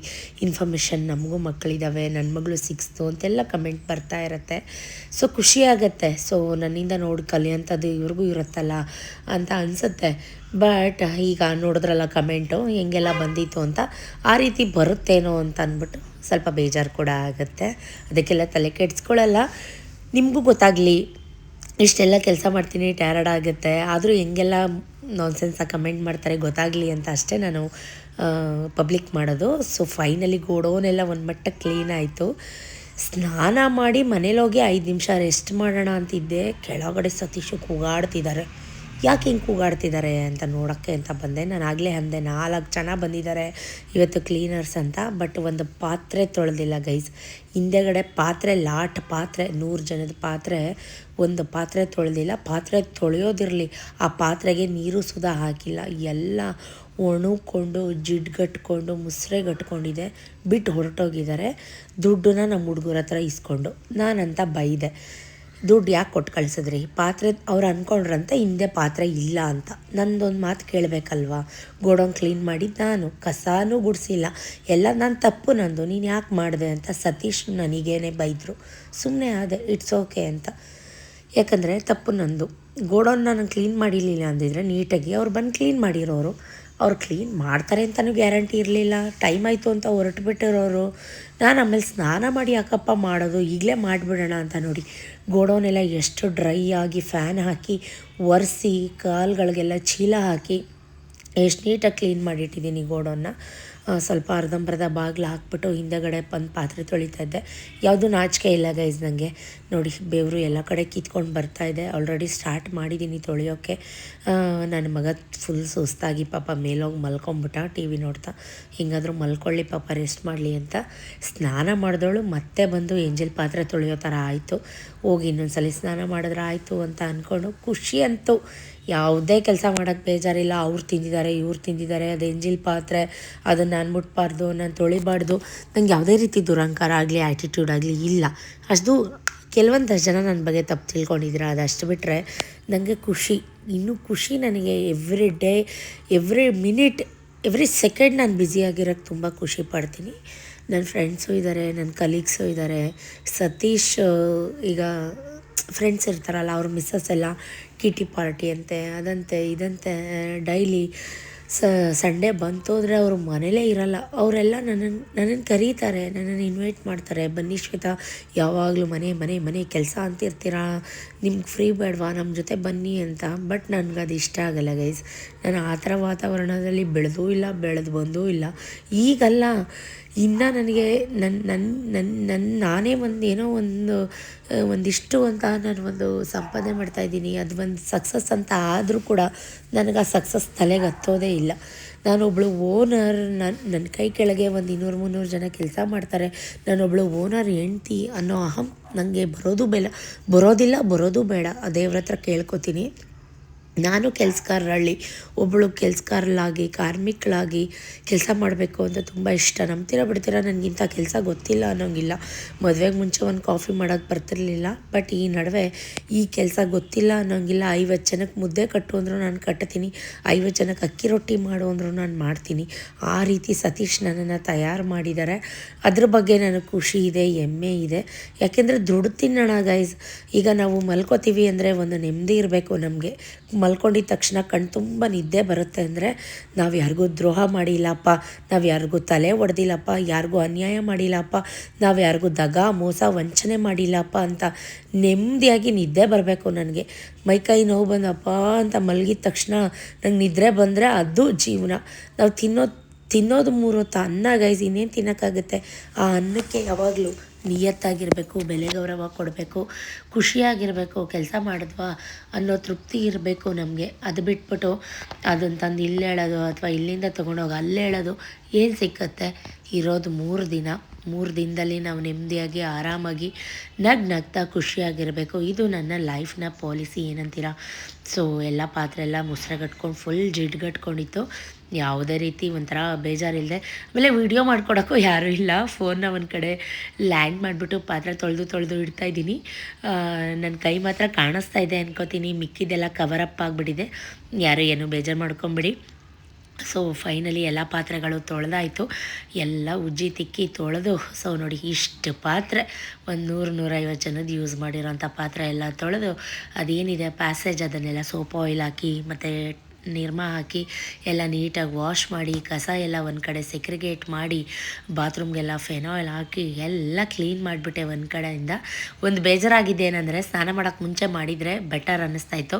ಇನ್ಫಾರ್ಮೇಷನ್ ನಮಗೂ ಮಕ್ಕಳಿದ್ದಾವೆ ನನ್ನ ಮಗಳು ಸಿಕ್ಸ್ತು ಅಂತೆಲ್ಲ ಕಮೆಂಟ್ ಬರ್ತಾ ಇರುತ್ತೆ. ಸೊ ಖುಷಿ ಆಗುತ್ತೆ. ಸೊ ನನ್ನಿಂದ ನೋಡಿ ಕಲಿಯೋಂಥದ್ದು ಇವ್ರಿಗೂ ಇರುತ್ತಲ್ಲ ಅಂತ ಅನಿಸುತ್ತೆ. ಬಟ್ ಈಗ ನೋಡಿದ್ರಲ್ಲ ಕಮೆಂಟು ಹೆಂಗೆಲ್ಲ ಬಂದಿತ್ತು ಅಂತ, ಆ ರೀತಿ ಬರುತ್ತೇನೋ ಅಂತ ಅಂದ್ಬಿಟ್ಟು ಸ್ವಲ್ಪ ಬೇಜಾರು ಕೂಡ ಆಗುತ್ತೆ. ಅದಕ್ಕೆಲ್ಲ ತಲೆ ಕೆಡಿಸ್ಕೊಳ್ಳಲ್ಲ ನಿಮಗೂ ಗೊತ್ತಾಗಲಿ, ಇಷ್ಟೆಲ್ಲ ಕೆಲಸ ಮಾಡ್ತೀನಿ, ಟ್ಯಾರಡ್ ಆಗುತ್ತೆ. ಆದರೂ ಹೆಂಗೆಲ್ಲ ನಾನ್ಸೆನ್ಸಾಗಿ ಕಮೆಂಟ್ ಮಾಡ್ತಾರೆ ಗೊತ್ತಾಗಲಿ ಅಂತ ಅಷ್ಟೇ ನಾನು ಪಬ್ಲಿಕ್ ಮಾಡೋದು. ಸೊ ಫೈನಲಿ ಗೋಡೋನೆಲ್ಲ ಒಂದು ಮಟ್ಟ ಕ್ಲೀನ್ ಆಯಿತು. ಸ್ನಾನ ಮಾಡಿ ಮನೇಲೋಗಿ ಐದು ನಿಮಿಷ ರೆಸ್ಟ್ ಮಾಡೋಣ ಅಂತಿದ್ದೆ. ಕೆಳಗಡೆ ಸತೀಶು ಕೂಗಾಡ್ತಿದ್ದಾರೆ ಯಾಕೆ ಹಿಂಗೆ ಕೂಗಾಡ್ತಿದ್ದಾರೆ ಅಂತ ನೋಡೋಕ್ಕೆ ಅಂತ ಬಂದೆ. ನಾನು ಆಗಲೇ ಅಂದೆ, ನಾಲ್ಕು ಜನ ಬಂದಿದ್ದಾರೆ ಇವತ್ತು ಕ್ಲೀನರ್ಸ್ ಅಂತ, ಬಟ್ ಒಂದು ಪಾತ್ರೆ ತೊಳೆದಿಲ್ಲ ಗೈಸ್. ಹಿಂದೆಗಡೆ ಪಾತ್ರೆ, ಲಾಟ್ ಪಾತ್ರೆ, ನೂರು ಜನದ ಪಾತ್ರೆ, ಒಂದು ಪಾತ್ರೆ ತೊಳೆದಿಲ್ಲ. ಪಾತ್ರೆ ತೊಳೆಯೋದಿರಲಿ, ಆ ಪಾತ್ರೆಗೆ ನೀರು ಸುಧಾ ಹಾಕಿಲ್ಲ. ಎಲ್ಲ ಒಣಕೊಂಡು ಜಿಡ್ಗಟ್ಕೊಂಡು ಮುಸ್ರೆ ಗಟ್ಕೊಂಡಿದೆ. ಬಿಟ್ಟು ಹೊರಟೋಗಿದ್ದಾರೆ. ದುಡ್ಡನ್ನ ನಮ್ಮ ಹುಡುಗರ ಹತ್ರ ಇಸ್ಕೊಂಡು. ನಾನಂತ ಬೈದೆ. ದುಡ್ಡು ಯಾಕೆ ಕೊಟ್ಟು ಕಳಿಸಿದ್ರಿ? ಪಾತ್ರೆ ಅವ್ರು ಅಂದ್ಕೊಂಡ್ರಂತ ಹಿಂದೆ ಪಾತ್ರೆ ಇಲ್ಲ ಅಂತ. ನಂದೊಂದು ಮಾತು ಕೇಳಬೇಕಲ್ವಾ? ಗೋಡೌನ್ ಕ್ಲೀನ್ ಮಾಡಿದ್ದು ನಾನು. ಕಸಾನೂ ಗುಡಿಸಿಲ್ಲ. ಎಲ್ಲ ನಾನು ತಪ್ಪು ನಂದು. ನೀನು ಯಾಕೆ ಮಾಡಿದೆ ಅಂತ ಸತೀಶ್ ನನಗೇನೆ ಬೈದರು. ಸುಮ್ಮನೆ ಆದೆ, ಇಟ್ಸ್ ಓಕೆ ಅಂತ. ಯಾಕಂದರೆ ತಪ್ಪು ನಂದು. ಗೋಡೌನ್ ನಾನು ಕ್ಲೀನ್ ಮಾಡಿರಲಿಲ್ಲ ಅಂದಿದ್ರೆ ನೀಟಾಗಿ ಅವ್ರು ಬಂದು ಕ್ಲೀನ್ ಮಾಡಿರೋರು. ಅವ್ರು ಕ್ಲೀನ್ ಮಾಡ್ತಾರೆ ಅಂತಲೂ ಗ್ಯಾರಂಟಿ ಇರಲಿಲ್ಲ. ಟೈಮ್ ಆಯಿತು ಅಂತ ಹೊರಟುಬಿಟ್ಟಿರೋರು ನಾನು ಆಮೇಲೆ ಸ್ನಾನ ಮಾಡಿ ಯಾಕಪ್ಪ ಮಾಡೋದು, ಈಗಲೇ ಮಾಡಿಬಿಡೋಣ ಅಂತ ನೋಡಿ. ಗೋಡೌನೆಲ್ಲ ಎಷ್ಟು ಡ್ರೈ ಆಗಿ ಫ್ಯಾನ್ ಹಾಕಿ, ಒರೆಸಿ, ಕಾಲುಗಳಿಗೆಲ್ಲ ಚೀಲ ಹಾಕಿ, ಎಷ್ಟು ನೀಟಾಗಿ ಕ್ಲೀನ್ ಮಾಡಿಟ್ಟಿದ್ದೀನಿ ಗೋಡೌನ್ನ ಸ್ವಲ್ಪ ಅರ್ಧಂಬರ್ಧ ಬಾಗಿಲು ಹಾಕ್ಬಿಟ್ಟು ಹಿಂದೆಗಡೆ ಬಂದು ಪಾತ್ರೆ ತೊಳಿತಾ ಇದ್ದೆ. ಯಾವುದೂ ನಾಚಿಕೆ ಇಲ್ಲ ಗೈಸ್ ನನಗೆ ನೋಡಿ, ಬೆವರು ಎಲ್ಲ ಕಡೆ ಕಿತ್ಕೊಂಡು ಬರ್ತಾ ಇದೆ. ಆಲ್ರೆಡಿ ಸ್ಟಾರ್ಟ್ ಮಾಡಿದ್ದೀನಿ ತೊಳೆಯೋಕ್ಕೆ ನನ್ನ ಮಗ ಫುಲ್ ಸುಸ್ತಾಗಿ ಪಾಪ ಮೇಲೋಗಿ ಮಲ್ಕೊಂಬಿಟ್ಟ ಟಿ ವಿ ನೋಡ್ತಾ. ಹಿಂಗಾದರೂ ಮಲ್ಕೊಳ್ಳಿ ಪಾಪ ರೆಸ್ಟ್ ಮಾಡಲಿ ಅಂತ ಸ್ನಾನ ಮಾಡಿದವಳು ಮತ್ತೆ ಬಂದು ಎಂಜಲ್ ಪಾತ್ರೆ ತೊಳೆಯೋ ಥರ ಆಯಿತು. ಹೋಗಿ ಇನ್ನೊಂದ್ಸಲಿ ಸ್ನಾನ ಮಾಡಿದ್ರೆ ಆಯಿತು ಅಂತ ಅಂದ್ಕೊಂಡು ಖುಷಿ ಅಂತೂ ಯಾವುದೇ ಕೆಲಸ ಮಾಡೋಕ್ಕೆ ಬೇಜಾರಿಲ್ಲ. ಅವ್ರು ತಿಂದಿದ್ದಾರೆ, ಇವ್ರು ತಿಂದಿದ್ದಾರೆ. ಅದು ಎಂಜಿಲ್ ಪಾತ್ರೆ, ಅದನ್ನು ನಾನು ಮುಟ್ಬಾರ್ದು, ನಾನು ತೊಳಿಬಾರ್ದು. ನಂಗೆ ಯಾವುದೇ ರೀತಿ ದುರಂಕಾರ ಆಗಲಿ ಆ್ಯಟಿಟ್ಯೂಡ್ ಆಗಲಿ ಇಲ್ಲ. ಅಷ್ಟು ಕೆಲವೊಂದಷ್ಟು ಜನ ನನ್ನ ಬಗ್ಗೆ ತಪ್ಪು ತಿಳ್ಕೊಂಡಿದ್ದೀರ ಅದಷ್ಟು ಬಿಟ್ಟರೆ ನನಗೆ ಖುಷಿ. ಇನ್ನೂ ಖುಷಿ ನನಗೆ every day every minute every second ನಾನು ಬ್ಯುಸಿಯಾಗಿರೋಕ್ಕೆ ತುಂಬ ಖುಷಿ ಪಡ್ತೀನಿ. ನನ್ನ ಫ್ರೆಂಡ್ಸು ಇದ್ದಾರೆ ನನ್ನ ಕಲೀಗ್ಸು ಇದ್ದಾರೆ ಸತೀಶ್, ಈಗ ಫ್ರೆಂಡ್ಸ್ ಇರ್ತಾರಲ್ಲ, ಅವ್ರ ಮಿಸ್ಸಸ್ ಎಲ್ಲ ಕಿಟಿ ಪಾರ್ಟಿ ಅಂತೆ, ಅದಂತೆ, ಇದಂತೆ, ಡೈಲಿ ಸ, ಸಂಡೇ ಬಂತು ಅಂದರೆ ಅವರು ಮನೇಲೇ ಇರಲ್ಲ. ಅವರೆಲ್ಲ ನನ್ನನ್ನು ನನ್ನನ್ನು ಕರೀತಾರೆ ನನ್ನನ್ನು ಇನ್ವೈಟ್ ಮಾಡ್ತಾರೆ. ಬನ್ನಿ ಶ್ವೇತಾ, ಯಾವಾಗಲೂ ಮನೆ ಮನೆ ಮನೆ ಕೆಲಸ ಅಂತಿರ್ತೀರಾ ನಿಮ್ಗೆ ಫ್ರೀ ಬೇಡವಾ? ನಮ್ಮ ಜೊತೆ ಬನ್ನಿ ಅಂತ. ಬಟ್ ನನಗೆ ಅದು ಇಷ್ಟ ಆಗಲ್ಲ ಗೈಸ್ ನಾನು ಆ ಥರ ವಾತಾವರಣದಲ್ಲಿ ಬೆಳೆದೂ ಇಲ್ಲ, ಬೆಳೆದು ಬಂದೂ ಇಲ್ಲ. ಈಗಲ್ಲ, ಇನ್ನು ನನಗೆ ನನ್ನ ನನ್ನ ನನ್ನ ನನ್ನ ನಾನೇ ಒಂದು ಏನೋ ಒಂದು ಒಂದಿಷ್ಟು ಅಂತ ನಾನು ಒಂದು ಸಂಪಾದನೆ ಮಾಡ್ತಾ ಇದ್ದೀನಿ. ಅದು ಒಂದು ಸಕ್ಸಸ್ ಅಂತ ಆದರೂ ಕೂಡ ನನಗೆ ಆ ಸಕ್ಸಸ್ ತಲೆಗೆ ಹತ್ತೋದೇ ಇಲ್ಲ. ನಾನೊಬ್ಳು ಓನರ್ ನನ್ನ ನನ್ನ ಕೈ ಕೆಳಗೆ ಒಂದು ಇನ್ನೂರು ಮುನ್ನೂರು ಜನ ಕೆಲಸ ಮಾಡ್ತಾರೆ. ನಾನೊಬ್ಳು ಓನರ್ ಹೆಂಡ್ತಿ ಅನ್ನೋ ಅಹಂ ನನಗೆ ಬರೋದು ಬೇಡ, ಬರೋದಿಲ್ಲ, ಬರೋದು ಬೇಡ. ಆ ದೇವ್ರ ಹತ್ರ ಕೇಳ್ಕೊತೀನಿ. ನಾನು ಕೆಲಸಗಾರರಳ್ಳಿ ಒಬ್ಬಳು ಕೆಲಸಗಾರಲಾಗಿ ಕಾರ್ಮಿಕಳಾಗಿ ಕೆಲಸ ಮಾಡಬೇಕು ಅಂತ ತುಂಬ ಇಷ್ಟ. ನಂಬ್ತೀರಾ ಬಿಡ್ತೀರ? ನನಗಿಂತ ಕೆಲಸ ಗೊತ್ತಿಲ್ಲ ಅನ್ನೋಂಗಿಲ್ಲ. ಮದುವೆಗೆ ಮುಂಚೆ ಒಂದು ಕಾಫಿ ಮಾಡೋಕ್ಕೆ ಬರ್ತಿರ್ಲಿಲ್ಲ. ಬಟ್ ಈ ನಡುವೆ ಈ ಕೆಲಸ ಗೊತ್ತಿಲ್ಲ ಅನ್ನೋಂಗಿಲ್ಲ. ಐವತ್ತು ಜನಕ್ಕೆ ಮುದ್ದೆ ಕಟ್ಟು ಅಂದರೂ ನಾನು ಕಟ್ತೀನಿ. ಐವತ್ತು ಜನಕ್ಕೆ ಅಕ್ಕಿ ರೊಟ್ಟಿ ಮಾಡು ಅಂದರೂ ನಾನು ಮಾಡ್ತೀನಿ. ಆ ರೀತಿ ಸತೀಶ್ ನನ್ನನ್ನು ತಯಾರು ಮಾಡಿದ್ದಾರೆ ಅದ್ರ ಬಗ್ಗೆ ನನಗೆ ಖುಷಿ ಇದೆ, ಹೆಮ್ಮೆ ಇದೆ. ಯಾಕೆಂದರೆ ದುಡ್ಡು ತಿನ್ನೋಣ ಗೈಸ್ ಈಗ ನಾವು ಮಲ್ಕೋತೀವಿ ಅಂದರೆ ಒಂದು ನೆಮ್ಮದಿ ಇರಬೇಕು ನಮಗೆ. ಮಲ್ಕೊಂಡಿದ್ದ ತಕ್ಷಣ ಕಣ್ಣು ತುಂಬ ನಿದ್ದೆ ಬರುತ್ತೆ ಅಂದರೆ ನಾವು ಯಾರಿಗೂ ದ್ರೋಹ ಮಾಡಿಲ್ಲಪ್ಪ, ನಾವು ಯಾರಿಗೂ ತಲೆ ಒಡೆದಿಲ್ಲಪ್ಪ, ಯಾರಿಗೂ ಅನ್ಯಾಯ ಮಾಡಿಲ್ಲಪ್ಪ, ನಾವು ಯಾರಿಗೂ ದಗ, ಮೋಸ, ವಂಚನೆ ಮಾಡಿಲ್ಲಪ್ಪ ಅಂತ ನೆಮ್ಮದಿಯಾಗಿ ನಿದ್ದೆ ಬರಬೇಕು ನನಗೆ. ಮೈಕೈ ನೋವು ಬಂದಪ್ಪ ಅಂತ ಮಲಗಿದ ತಕ್ಷಣ ನಂಗೆ ನಿದ್ರೆ ಬಂದರೆ ಅದು ಜೀವನ. ನಾವು ತಿನ್ನೋ, ತಿನ್ನೋದು ಮೂರು ಹೊತ್ತು ಅನ್ನ ಗೈಸ್ ಇನ್ನೇನು ತಿನ್ನೋಕ್ಕಾಗುತ್ತೆ? ಆ ಅನ್ನಕ್ಕೆ ಯಾವಾಗಲೂ ನಿಯತ್ತಾಗಿರಬೇಕು, ಬೆಲೆ ಗೌರವ ಕೊಡಬೇಕು, ಖುಷಿಯಾಗಿರಬೇಕು, ಕೆಲಸ ಮಾಡಿದ್ವಾ ಅನ್ನೋ ತೃಪ್ತಿ ಇರಬೇಕು ನಮಗೆ. ಅದು ಬಿಟ್ಬಿಟ್ಟು ಅದನ್ನು ತಂದು ಇಲ್ಲಿ ಹೇಳೋದು ಅಥವಾ ಇಲ್ಲಿಂದ ತೊಗೊಂಡೋಗಿ ಅಲ್ಲಿ ಹೇಳೋದು ಏನು ಸಿಕ್ಕತ್ತೆ? ಇರೋದು ಮೂರು ದಿನ. ಮೂರು ದಿನದಲ್ಲಿ ನಾವು ನೆಮ್ಮದಿಯಾಗಿ ಆರಾಮಾಗಿ ನಗ್ ನಗ್ತಾ ಖುಷಿಯಾಗಿರಬೇಕು. ಇದು ನನ್ನ ಲೈಫ್ನ ಪಾಲಿಸಿ ಏನಂತೀರ? ಸೊ, ಎಲ್ಲ ಪಾತ್ರೆ ಎಲ್ಲ ಮುಸ್ರಾಗಟ್ಕೊಂಡು, ಫುಲ್ ಜಿಡ್ಗಟ್ಕೊಂಡಿತ್ತು. ಯಾವುದೇ ರೀತಿ ಒಂಥರ ಬೇಜಾರಿಲ್ಲದೆ ಆಮೇಲೆ ವಿಡಿಯೋ ಮಾಡ್ಕೊಡೋಕ್ಕೂ ಯಾರೂ ಇಲ್ಲ. ಫೋನ್ನ ಒಂದು ಕಡೆ ಲ್ಯಾಂಡ್ ಮಾಡಿಬಿಟ್ಟು ಪಾತ್ರೆ ತೊಳೆದು ತೊಳೆದು ಇಡ್ತಾ ಇದ್ದೀನಿ. ನನ್ನ ಕೈ ಮಾತ್ರ ಕಾಣಿಸ್ತಾ ಇದೆ ಅನ್ಕೋತೀನಿ. ಮಿಕ್ಕಿದೆಲ್ಲ ಕವರ್ ಅಪ್ ಆಗಿಬಿಟ್ಟಿದೆ. ಯಾರು ಏನು ಬೇಜಾರು ಮಾಡ್ಕೊಂಬಿಡಿ. ಸೊ ಫೈನಲಿ ಎಲ್ಲ ಪಾತ್ರೆಗಳು ತೊಳೆದಾಯಿತು. ಎಲ್ಲ ಉಜ್ಜಿ ತಿಕ್ಕಿ ತೊಳೆದು. ಸೊ ನೋಡಿ ಇಷ್ಟು ಪಾತ್ರೆ ಒಂದು ನೂರು, ನೂರೈವತ್ತು ಜನದ ಯೂಸ್ ಮಾಡಿರೋಂಥ ಪಾತ್ರೆ ಎಲ್ಲ ತೊಳೆದು ಅದೇನಿದೆ? ಪ್ಯಾಸೇಜ್ ಅದನ್ನೆಲ್ಲ ಸೋಪ್ ಆಯಿಲ್ ಹಾಕಿ ಮತ್ತು ನಿರ್ಮಾ ಹಾಕಿ ಎಲ್ಲ ನೀಟಾಗಿ ವಾಶ್ ಮಾಡಿ, ಕಸ ಎಲ್ಲ ಒಂದು ಕಡೆ ಸೆಕ್ರಿಗೇಟ್ ಮಾಡಿ ಬಾತ್ರೂಮ್ಗೆಲ್ಲ ಫೆನಾಯಿಲ್ ಹಾಕಿ ಎಲ್ಲ ಕ್ಲೀನ್ ಮಾಡಿಬಿಟ್ಟೆ ಒಂದು ಕಡೆಯಿಂದ. ಒಂದು ಬೇಜಾರಾಗಿದೆ ಏನಂದರೆ ಸ್ನಾನ ಮಾಡೋಕ್ಕೆ ಮುಂಚೆ ಮಾಡಿದರೆ ಬೆಟರ್ ಅನ್ನಿಸ್ತಾಯಿತ್ತು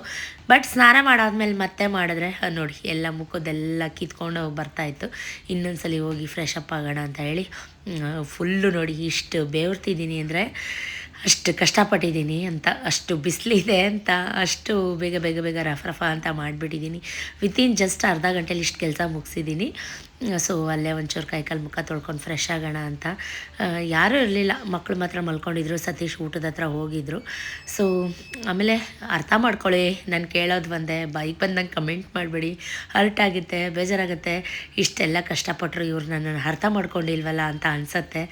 ಬಟ್ ಸ್ನಾನ ಮಾಡಾದ್ಮೇಲೆ ಮತ್ತೆ ಮಾಡಿದ್ರೆ, ನೋಡಿ ಎಲ್ಲ ಮುಖದೆಲ್ಲ ಕಿತ್ಕೊಂಡು ಬರ್ತಾಯಿತ್ತು ಇನ್ನೊಂದ್ಸಲಿ ಹೋಗಿ ಫ್ರೆಶ್ ಅಪ್ ಆಗೋಣ ಅಂತ ಹೇಳಿ ಫುಲ್ಲು ನೋಡಿ ಇಷ್ಟು ಬೇವರ್ತಿದ್ದೀನಿ ಅಂದರೆ ಅಷ್ಟು ಕಷ್ಟಪಟ್ಟಿದ್ದೀನಿ ಅಂತ, ಅಷ್ಟು ಬಿಸಿಲಿದೆ ಅಂತ, ಅಷ್ಟು ಬೇಗ ಬೇಗ ಬೇಗ ರಫ್ ರಫ ಅಂತ ಮಾಡಿಬಿಟ್ಟಿದ್ದೀನಿ. ವಿತಿನ್ ಜಸ್ಟ್ ಅರ್ಧ ಗಂಟೆಲಿ ಇಷ್ಟು ಕೆಲಸ ಮುಗಿಸಿದ್ದೀನಿ. ಸೊ ಅಲ್ಲೇ ಒಂಚೂರು ಕೈಕಾಲು ಮುಖ ತೊಳ್ಕೊಂಡು ಫ್ರೆಶ್ ಆಗೋಣ ಅಂತ. ಯಾರೂ ಇರಲಿಲ್ಲ. ಮಕ್ಕಳು ಮಾತ್ರ ಮಲ್ಕೊಂಡಿದ್ರು, ಸತೀಶ್ ಊಟದ ಹತ್ರ ಹೋಗಿದ್ರು. ಸೊ ಆಮೇಲೆ ಅರ್ಥ ಮಾಡ್ಕೊಳ್ಳಿ, ನಾನು ಕೇಳೋದು ಒಂದೇ ಬೈಕ್ ಬಂದಂಗೆ ಕಮೆಂಟ್ ಮಾಡಬೇಡಿ. ಹರ್ಟ್ ಆಗುತ್ತೆ, ಬೇಜಾರಾಗುತ್ತೆ. ಇಷ್ಟೆಲ್ಲ ಕಷ್ಟಪಟ್ಟರು ಇವ್ರು ನನ್ನನ್ನು ಅರ್ಥ ಮಾಡ್ಕೊಂಡಿಲ್ವಲ್ಲ ಅಂತ ಅನಿಸತ್ತೆ.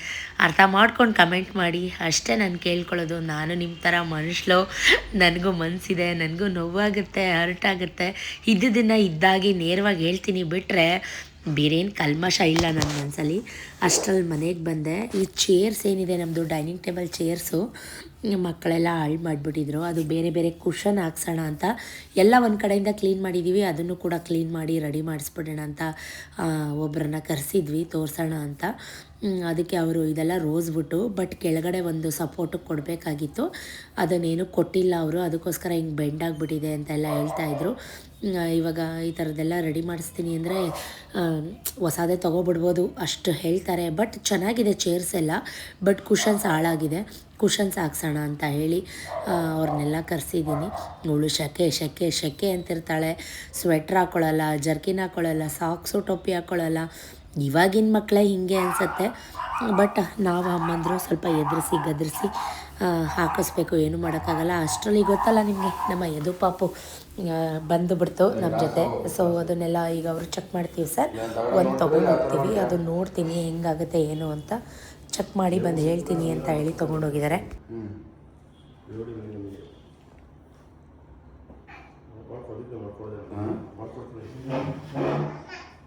ಅರ್ಥ ಮಾಡ್ಕೊಂಡು ಕಮೆಂಟ್ ಮಾಡಿ, ಅಷ್ಟೇ ನಾನು ಕೇಳ್ಕೊಳ್ಳೋದು. ನಾನು ನಿಮ್ಮ ಥರ ಮನುಷ್ಯಲು ನನಗೂ ಮನಸ್ಸಿದೆ ನನಗೂ ನೋವಾಗುತ್ತೆ ಹರ್ಟ್ ಆಗುತ್ತೆ. ಇದ್ದಿದ್ದನ್ನು ಇದ್ದಾಗಿ ನೇರವಾಗಿ ಹೇಳ್ತೀನಿ ಬಿಟ್ಟರೆ ಬೇರೇನು ಕಲ್ಮಶ ಇಲ್ಲ ನನ್ನ ಮನಸ್ಸಲ್ಲಿ ಅಷ್ಟರಲ್ಲಿ ಮನೆಗೆ ಬಂದೆ. ಈ ಚೇರ್ಸ್ ಏನಿದೆ ನಮ್ಮದು ಡೈನಿಂಗ್ ಟೇಬಲ್ ಚೇರ್ಸು, ಮಕ್ಕಳೆಲ್ಲ ಹಾಳು ಮಾಡಿಬಿಟ್ಟಿದ್ರು. ಅದು ಬೇರೆ ಬೇರೆ ಕುಷನ್ ಹಾಕ್ಸೋಣ ಅಂತ ಎಲ್ಲ ಒಂದು ಕಡೆಯಿಂದ ಕ್ಲೀನ್ ಮಾಡಿದ್ದೀವಿ ಅದನ್ನು ಕೂಡ ಕ್ಲೀನ್ ಮಾಡಿ ರೆಡಿ ಮಾಡಿಸ್ಬಿಡೋಣ ಅಂತ ಒಬ್ಬರನ್ನ ಕರೆಸಿದ್ವಿ. ತೋರಿಸೋಣ ಅಂತ. ಅದಕ್ಕೆ ಅವರು ಇದೆಲ್ಲ ರೋಸ್ ಬಿಟ್ಟು ಬಟ್ ಕೆಳಗಡೆ ಒಂದು ಸಪೋರ್ಟು ಕೊಡಬೇಕಾಗಿತ್ತು. ಅದನ್ನೇನು ಕೊಟ್ಟಿಲ್ಲ ಅವರು, ಅದಕ್ಕೋಸ್ಕರ ಹಿಂಗೆ ಬೆಂಡ್ ಆಗಿಬಿಟ್ಟಿದೆ ಅಂತೆಲ್ಲ ಹೇಳ್ತಾಯಿದ್ರು ಇವಾಗ ಈ ಥರದ್ದೆಲ್ಲ ರೆಡಿ ಮಾಡಿಸ್ತೀನಿ ಅಂದರೆ ಹೊಸದೇ ತೊಗೊಬಿಡ್ಬೋದು ಅಷ್ಟು ಹೇಳ್ತಾರೆ. ಬಟ್ ಚೆನ್ನಾಗಿದೆ ಚೇರ್ಸ್ ಎಲ್ಲ ಬಟ್ ಕುಷನ್ಸ್ ಹಾಳಾಗಿದೆ. ಕುಷನ್ಸ್ ಹಾಕ್ಸೋಣ ಅಂತ ಹೇಳಿ ಅವ್ರನ್ನೆಲ್ಲ ಕರೆಸಿದ್ದೀನಿ. ಅವಳು ಶೆಕೆ ಶೆಕೆ ಶೆಕೆ ಅಂತಿರ್ತಾಳೆ. ಸ್ವೆಟ್ರ್ ಹಾಕ್ಕೊಳ್ಳಲ್ಲ ಜರ್ಕಿನ್ ಹಾಕ್ಕೊಳ್ಳಲ್ಲ ಸಾಕ್ಸು ಟೊಪ್ಪಿ ಹಾಕ್ಕೊಳ್ಳಲ್ಲ ಇವಾಗಿನ ಮಕ್ಕಳೇ ಹೀಗೆ ಅನಿಸುತ್ತೆ. ಬಟ್ ನಾವು ಅಮ್ಮಂದರು ಸ್ವಲ್ಪ ಎದುರಿಸಿ ಗದರಿಸಿ ಹಾಕಿಸ್ಬೇಕು. ಏನು ಮಾಡೋಕ್ಕಾಗಲ್ಲ. ಅಷ್ಟರಲ್ಲಿ ಗೊತ್ತಲ್ಲ ನಿಮಗೆ. ನಮ್ಮ ಎದು ಪಾಪು ಆ, ಬಂದು ಬಿಡ್ತು ನಮ್ಮ ಜೊತೆ. ಸೊ ಅದನ್ನೆಲ್ಲ ಈಗ ಅವರು ಚೆಕ್ ಮಾಡ್ತೀವಿ ಸರ್. ಒಂದು ತೊಗೊಂಡು ಹೋಗ್ತೀವಿ. ಅದು ನೋಡ್ತೀನಿ ಹೆಂಗಾಗುತ್ತೆ ಏನು ಅಂತ ಚೆಕ್ ಮಾಡಿ ಬಂದು ಹೇಳ್ತೀನಿ ಅಂತ ಹೇಳಿ ತೊಗೊಂಡೋಗಿದ್ದಾರೆ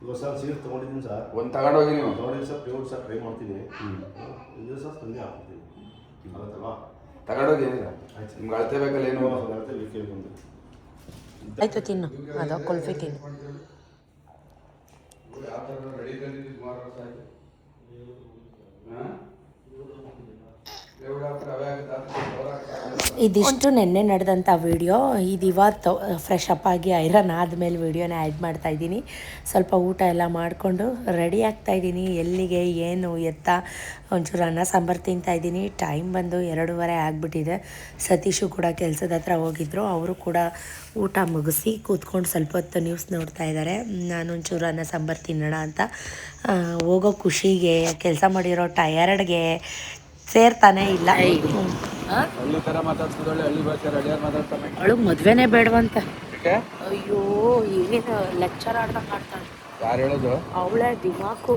ಇವಾಗ ಸರ್ ಸೀರೆ ತೊಗೊಂಡಿದ್ದೀನಿ ಸರ್. ಒಂದು ತಗೊಂಡೋಗಿ ನೀವು? ತೊಗೊಂಡಿದ್ದೀನಿ ಸರ್ ಪ್ಯೂರ್ ಸರ್ ಟ್ರೈ ಮಾಡ್ತೀನಿ. ಇದು ಸರ್ ತಂದೆ ಹಾಕ್ತೀನಿ ಆಗುತ್ತಲ್ವಾ? ತಗೊಂಡೋಗಿ ಏನಿಲ್ಲ ಆಯ್ತು. ನಿಮ್ಗೆ ಅಳತೆ ಬೇಕಲ್ಲ ಏನು? ಅಳತೆ ಬೇಕೇ ಬಂದು ಆಯ್ತು ತಿನ್ನು. ಅದು ಕುಲ್ಫಿ ತಿನ್ನು. ಇದಿಷ್ಟು ನಿನ್ನೆ ನಡೆದಂಥ ವಿಡಿಯೋ ಇದು ಇವತ್ತು ಫ್ರೆಶ್ ಅಪ್ ಆಗಿ ಐರನ್ ಆದಮೇಲೆ ವೀಡಿಯೋನ ಆ್ಯಡ್ ಮಾಡ್ತಾ ಇದ್ದೀನಿ. ಸ್ವಲ್ಪ ಊಟ ಎಲ್ಲ ಮಾಡಿಕೊಂಡು ರೆಡಿ ಆಗ್ತಾ ಇದ್ದೀನಿ. ಎಲ್ಲಿಗೆ, ಏನು, ಎತ್ತ, ಒಂಚೂರು ಅನ್ನ, ಸಾಂಬಾರು ತಿಂತಾ ಇದ್ದೀನಿ. ಟೈಮ್ ಬಂದು ಎರಡೂವರೆ ಆಗಿಬಿಟ್ಟಿದೆ. ಸತೀಶು ಕೂಡ ಕೆಲಸದ ಹತ್ರ ಹೋಗಿದ್ರು. ಅವರು ಕೂಡ ಊಟ ಮುಗಿಸಿ ಕೂತ್ಕೊಂಡು ಸ್ವಲ್ಪ ಹೊತ್ತು ನ್ಯೂಸ್ ನೋಡ್ತಾ ಇದ್ದಾರೆ. ನಾನು ಒಂಚೂರು ಅನ್ನ, ಸಾಂಬಾರು ತಿನ್ನೋಣ ಅಂತ. ಹೋಗೋ ಖುಷಿಗೆ, ಕೆಲಸ ಮಾಡಿರೋ ಟಯರ್ಡ್ಗೆ ಸೇರ್ತಾನೆ ಇಲ್ಲ. ಅವಳಿಗೆ ಮದುವೆನೇ ಬೇಡವಂತ. ಅಯ್ಯೋ ಏನೇನು ಲೆಕ್ಚರ್ ಆಡ್ದಂಗೆ ಆಡ್ತಾಳೆ. ಯಾರು ಹೇಳೋದು? ಅವಳೇ ದಿಮಾಕು.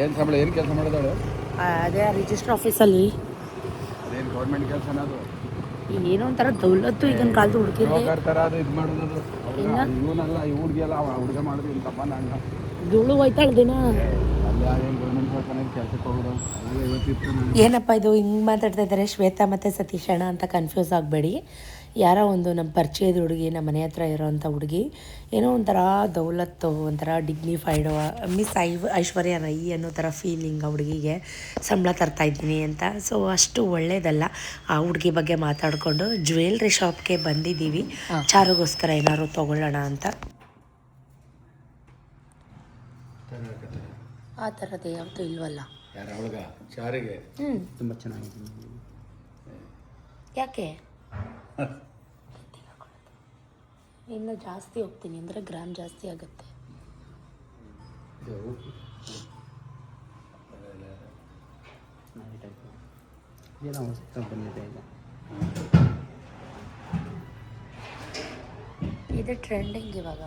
ಏನು ಸಂಬಳ ಏನು ಕೆಲಸ ಮಾಡಿದಳು ಅದೇ ರಿಜಿಸ್ಟರ್ ಆಫೀಸಲ್ಲಿ ಅದೇನು ಗೌರ್ಮೆಂಟ್ ಕೆಲಸ ಅದು? ಏನೋ ಒಂಥರ ದೌಲತ್ತು ಈಗಿನ ಕಾಲದ ಥರ ಅದು ಇದು ಮಾಡೋದು? ಇವನಲ್ಲ ಈ ಹುಡುಗಿಯಲ್ಲ ಅವ ಹುಡುಗ ಮಾಡಿದ್ರು ಇಂತಪ್ಪ ನಾನು ಧೂಳು ಹೋಯ್ತಾಳ ದಿನ. ಏನಪ್ಪ ಇದು ಹಿಂಗೆ ಮಾತಾಡ್ತಾ ಇದ್ದಾರೆ ಶ್ವೇತಾ ಮತ್ತು ಸತೀಶ್ ಅಣ್ಣ ಅಂತ ಕನ್ಫ್ಯೂಸ್ ಆಗಬೇಡಿ. ಯಾರೋ ಒಂದು ನಮ್ಮ ಪರಿಚಯದ ಹುಡುಗಿ ನಮ್ಮ ಮನೆ ಹತ್ರ ಇರೋವಂಥ ಹುಡುಗಿ ಏನೋ ಒಂಥರ ದೌಲತ್ತು ಒಂಥರ dignified miss I Aishwarya Rai ಅನ್ನೋ ಥರ ಫೀಲಿಂಗ್ ಆ ಹುಡುಗಿಗೆ ಸಂಬಳ ತರ್ತಾ ಇದ್ದೀನಿ ಅಂತ. ಸೊ ಅಷ್ಟು ಒಳ್ಳೇದಲ್ಲ. ಆ ಹುಡುಗಿ ಬಗ್ಗೆ ಮಾತಾಡಿಕೊಂಡು ಜ್ಯುವೆಲ್ರಿ ಶಾಪ್ಗೆ ಬಂದಿದ್ದೀವಿ. ಚಾರುಗೋಸ್ಕರ ಏನಾದ್ರು ತೊಗೊಳ್ಳೋಣ ಅಂತ. ಆ ಥರದ್ದು ಯಾವುದು ಇಲ್ವಲ್ಲ. ಯಾರು ಅವಳಗ? ಚಾರಿಗೆ ಹ್ಞೂ ತುಂಬ ಚೆನ್ನಾಗಿದೆ. ಯಾಕೆ? ಇನ್ನೂ ಜಾಸ್ತಿ ಹೋಗ್ತೀನಿ ಅಂದರೆ ಗ್ರಾಮ್ ಜಾಸ್ತಿ ಆಗುತ್ತೆ. ಏನೋ ಬಂದಿದೆ ಈಗ. ಇದು ಟ್ರೆಂಡಿಂಗ್ ಇವಾಗ.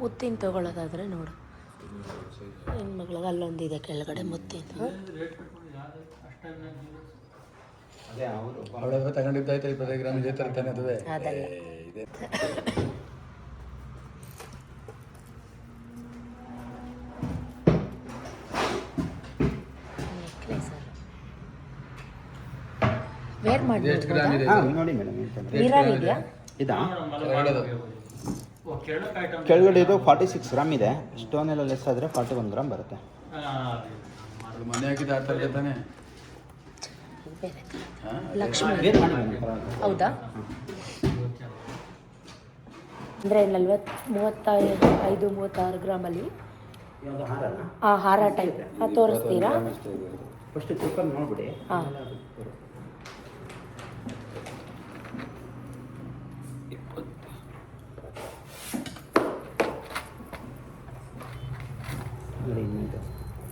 ಮುತ್ತಿನ ತಗೊಳ್ಳೋದಾದ್ರೆ ನೋಡು. ಹೆಣ್ಮಕ್ಳಿಗೆ ಅಲ್ಲೊಂದಿದೆ ಕೆಳಗಡೆ ಮುತ್ತಿನ. ಅದೇ ಅವರು ಅವಳ ಹತ್ರ ತಗೊಂಡಿದ್ದಾಯ್ತು ಇಪ್ಪತ್ತೈದು ಗ್ರಾಮ್ ಇದೇ ಥರ ತಾನೇ ಅದುವೆ. ಅದಲ್ಲ. ವೇರ್ ಮಾಡಿ ನೋಡಿ ಮೇಡಮ್ ಇದಾ? ಕೆಳಗಡೆ ಇದು ಫಾರ್ಟಿ ಸಿಕ್ಸ್ ಗ್ರಾಮ್ ಇದೆ ಸ್ಟೋನ್ ಎಲ್ಲ ಲೆಸ್ ಆದರೆ ಫಾರ್ಟಿ ಒನ್ ಗ್ರಾಮ್ ಬರುತ್ತೆ ಮನೆ ಆ ತಾನೇ? ಲಕ್ಷ್ಮಿ. ಹೌದಾ? ಅಂದರೆ ನಲ್ವತ್ತು ಮೂವತ್ತ ಐದು ಮೂವತ್ತಾರು ಗ್ರಾಮಲ್ಲಿ ಹಾಂ ಹಾರ ಟೈಪ್ ತೋರಿಸ್ತೀರಾ? ಫಸ್ಟ್ ನೋಡ್ಬಿಡಿ. ಹಾಂ ನೋಡಿ ಇನ್ನೊಂದು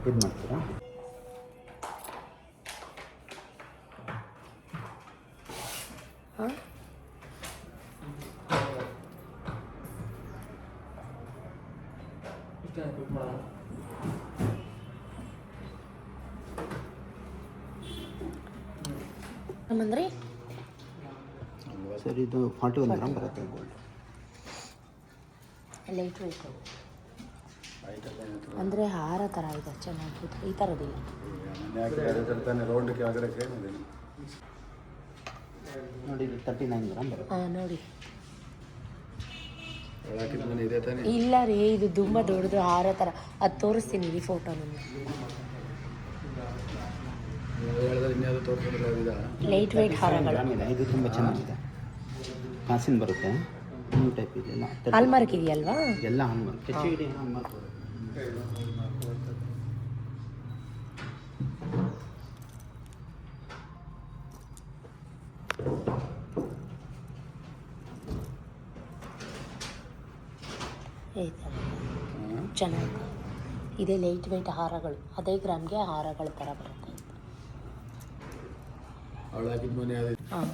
ಇದು ಮಾಡ್ತೀರಾ ಹಾಂ ನಮ್ಮಂದ್ರಿ ಸರ್ ಇದು ಫಾರ್ಟಿ ಒನ್ ಗ್ರಾಮ್ ಬರುತ್ತೆ. ಗೋಲ್ಡ್ ಲೈಟ್ ವೆಯ್ಟು ಅಂದರೆ ಹಾರ ಥರ ಇದೆ ಚೆನ್ನಾಗಿದೆ. ಈ ಥರದಿಲ್ಲ ನೋಡಿ ಇದು ತರ್ಟಿ ನೈನ್ ಗ್ರಾಮ್ ಬರುತ್ತೆ. ಹಾಂ ನೋಡಿ. ಒಳ ಮನೆ ಇದೆ ಇಲ್ಲ ರೀ ಇದು ತುಂಬ ದೊಡ್ಡದು ಹಾರ ಥರ ಅದು ತೋರಿಸ್ತೀನಿ ಈ ಫೋಟೋ ನಿಮಗೆ. ಲೈಟ್ ವೆಯ್ಟ್ ಹಾರಗಳು. ಇದೆ. ಇದು ತುಂಬ ಚೆನ್ನಾಗಿದೆ. ಕಾಸಿನ ಬರುತ್ತೆ. ನ್ಯೂ ಟೈಪ್ ಇದೆ. ಎಲ್ಲ ತರ್ಟಿ- ಹಾಲ್ಮಾರ್ಕ್ ಇದೆಯಲ್ವಾ? ಎಲ್ಲ ಹಾಲ್ಮಾರ್ಕ್ ಥರ ಚೆನ್ನಾಗಿ. ಇದೇ ಲೈಟ್ ವೆಯ್ಟ್ ಹಾರಗಳು. ಅದೇ ಗ್ರಾಮ್ಗೆ ಹಾರಗಳ ಥರ ಬರುತ್ತೆ. ಅವಳು ಹಾಕಿದ ಮನೆ ಅದೇ ಹಾಂ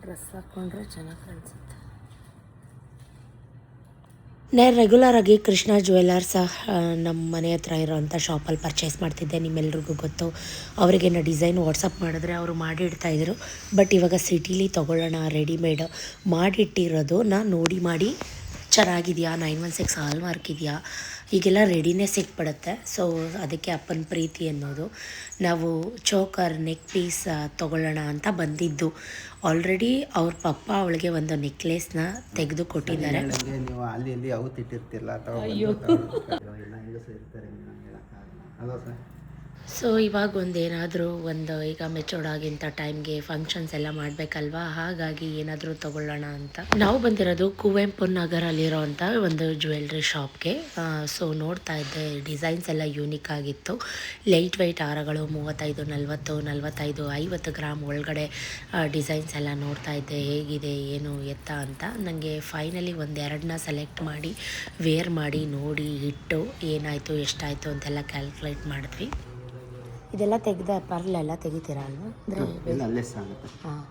ಡ್ರೆಸ್ ಹಾಕ್ಕೊಂಡ್ರೆ ಚೆನ್ನಾಗಿ ಕಾಣಿಸುತ್ತೆ ನಾನು ರೆಗ್ಯುಲರ್ ಆಗಿ ಕೃಷ್ಣ ಜ್ಯುವೆಲರ್ಸ್ ನಮ್ಮ ಮನೆ ಹತ್ರ ಇರೋವಂಥ ಶಾಪಲ್ಲಿ ಪರ್ಚೇಸ್ ಮಾಡ್ತಿದ್ದೆ, ನಿಮ್ಮೆಲ್ರಿಗೂ ಗೊತ್ತು. ಅವರಿಗೇನು ಡಿಸೈನ್ ವಾಟ್ಸಪ್ ಮಾಡಿದ್ರೆ ಅವರು ಮಾಡಿಡ್ತಾಯಿದ್ರು ಬಟ್ ಇವಾಗ ಸಿಟೀಲಿ ತೊಗೊಳ್ಳೋಣ ರೆಡಿಮೇಡ್ ಮಾಡಿಟ್ಟಿರೋದು. ನಾನು ನೋಡಿ ಮಾಡಿ, ಚೆನ್ನಾಗಿದೆಯಾ? Nine one six hallmark ಇದೆಯಾ? ಈಗೆಲ್ಲ ರೆಡಿನೇ ಸಿಕ್ಬಿಡುತ್ತೆ ಸೊ ಅದಕ್ಕೆ ಅಪ್ಪನ ಪ್ರೀತಿ ಅನ್ನೋದು. ನಾವು ಚೋಕರ್ ನೆಕ್ ಪೀಸ್ ತೊಗೊಳ್ಳೋಣ ಅಂತ ಬಂದಿದ್ದು. ಆಲ್ರೆಡಿ ಅವ್ರ ಪಪ್ಪ ಅವಳಿಗೆ ಒಂದು ನೆಕ್ಲೆಸ್ನ ತೆಗೆದು ಕೊಟ್ಟಿದ್ದಾರೆ. ನೀವು ಅಲ್ಲಿ ಇಲ್ಲಿ ಅಥವಾ ಸೊ ಇವಾಗ ಒಂದೇನಾದರೂ ಒಂದು ಈಗ ಮೆಚೋರ್ಡ್ ಆಗಿಂಥ ಟೈಮ್ಗೆ ಫಂಕ್ಷನ್ಸ್ ಎಲ್ಲ ಮಾಡಬೇಕಲ್ವಾ? ಹಾಗಾಗಿ ಏನಾದರೂ ತಗೊಳ್ಳೋಣ ಅಂತ. ನಾವು ಬಂದಿರೋದು ಕುವೆಂಪು ನಗರಲ್ಲಿರೋಂಥ ಒಂದು ಜ್ಯುವೆಲ್ರಿ ಶಾಪ್ಗೆ ಸೊ ನೋಡ್ತಾ ಇದ್ದೆ. ಡಿಸೈನ್ಸ್ ಎಲ್ಲ ಯೂನಿಕ್ ಆಗಿತ್ತು. ಲೈಟ್ ವೈಟ್ ಹಾರಗಳು ಮೂವತ್ತೈದು, ನಲ್ವತ್ತು, ನಲ್ವತ್ತೈದು, ಐವತ್ತು ಗ್ರಾಮ್ ಒಳಗಡೆ ಡಿಸೈನ್ಸ್ ಎಲ್ಲ ನೋಡ್ತಾ ಇದ್ದೆ. ಹೇಗಿದೆ, ಏನು, ಎತ್ತ ಅಂತ. ನನಗೆ ಫೈನಲಿ ಒಂದೆರಡನ್ನ ಸೆಲೆಕ್ಟ್ ಮಾಡಿ ವೇರ್ ಮಾಡಿ, ನೋಡಿ, ಇಟ್ಟು, ಏನಾಯಿತು, ಎಷ್ಟಾಯಿತು ಅಂತೆಲ್ಲ ಕ್ಯಾಲ್ಕುಲೇಟ್ ಮಾಡಿದ್ವಿ. ಇದೆಲ್ಲ ತೆಗ್ದ ಪರ್ಲೆಲ್ಲ ತೆಗಿತೀರಾ ಅಲ್ವಾ? ಅಂದರೆ ಹಾಂ.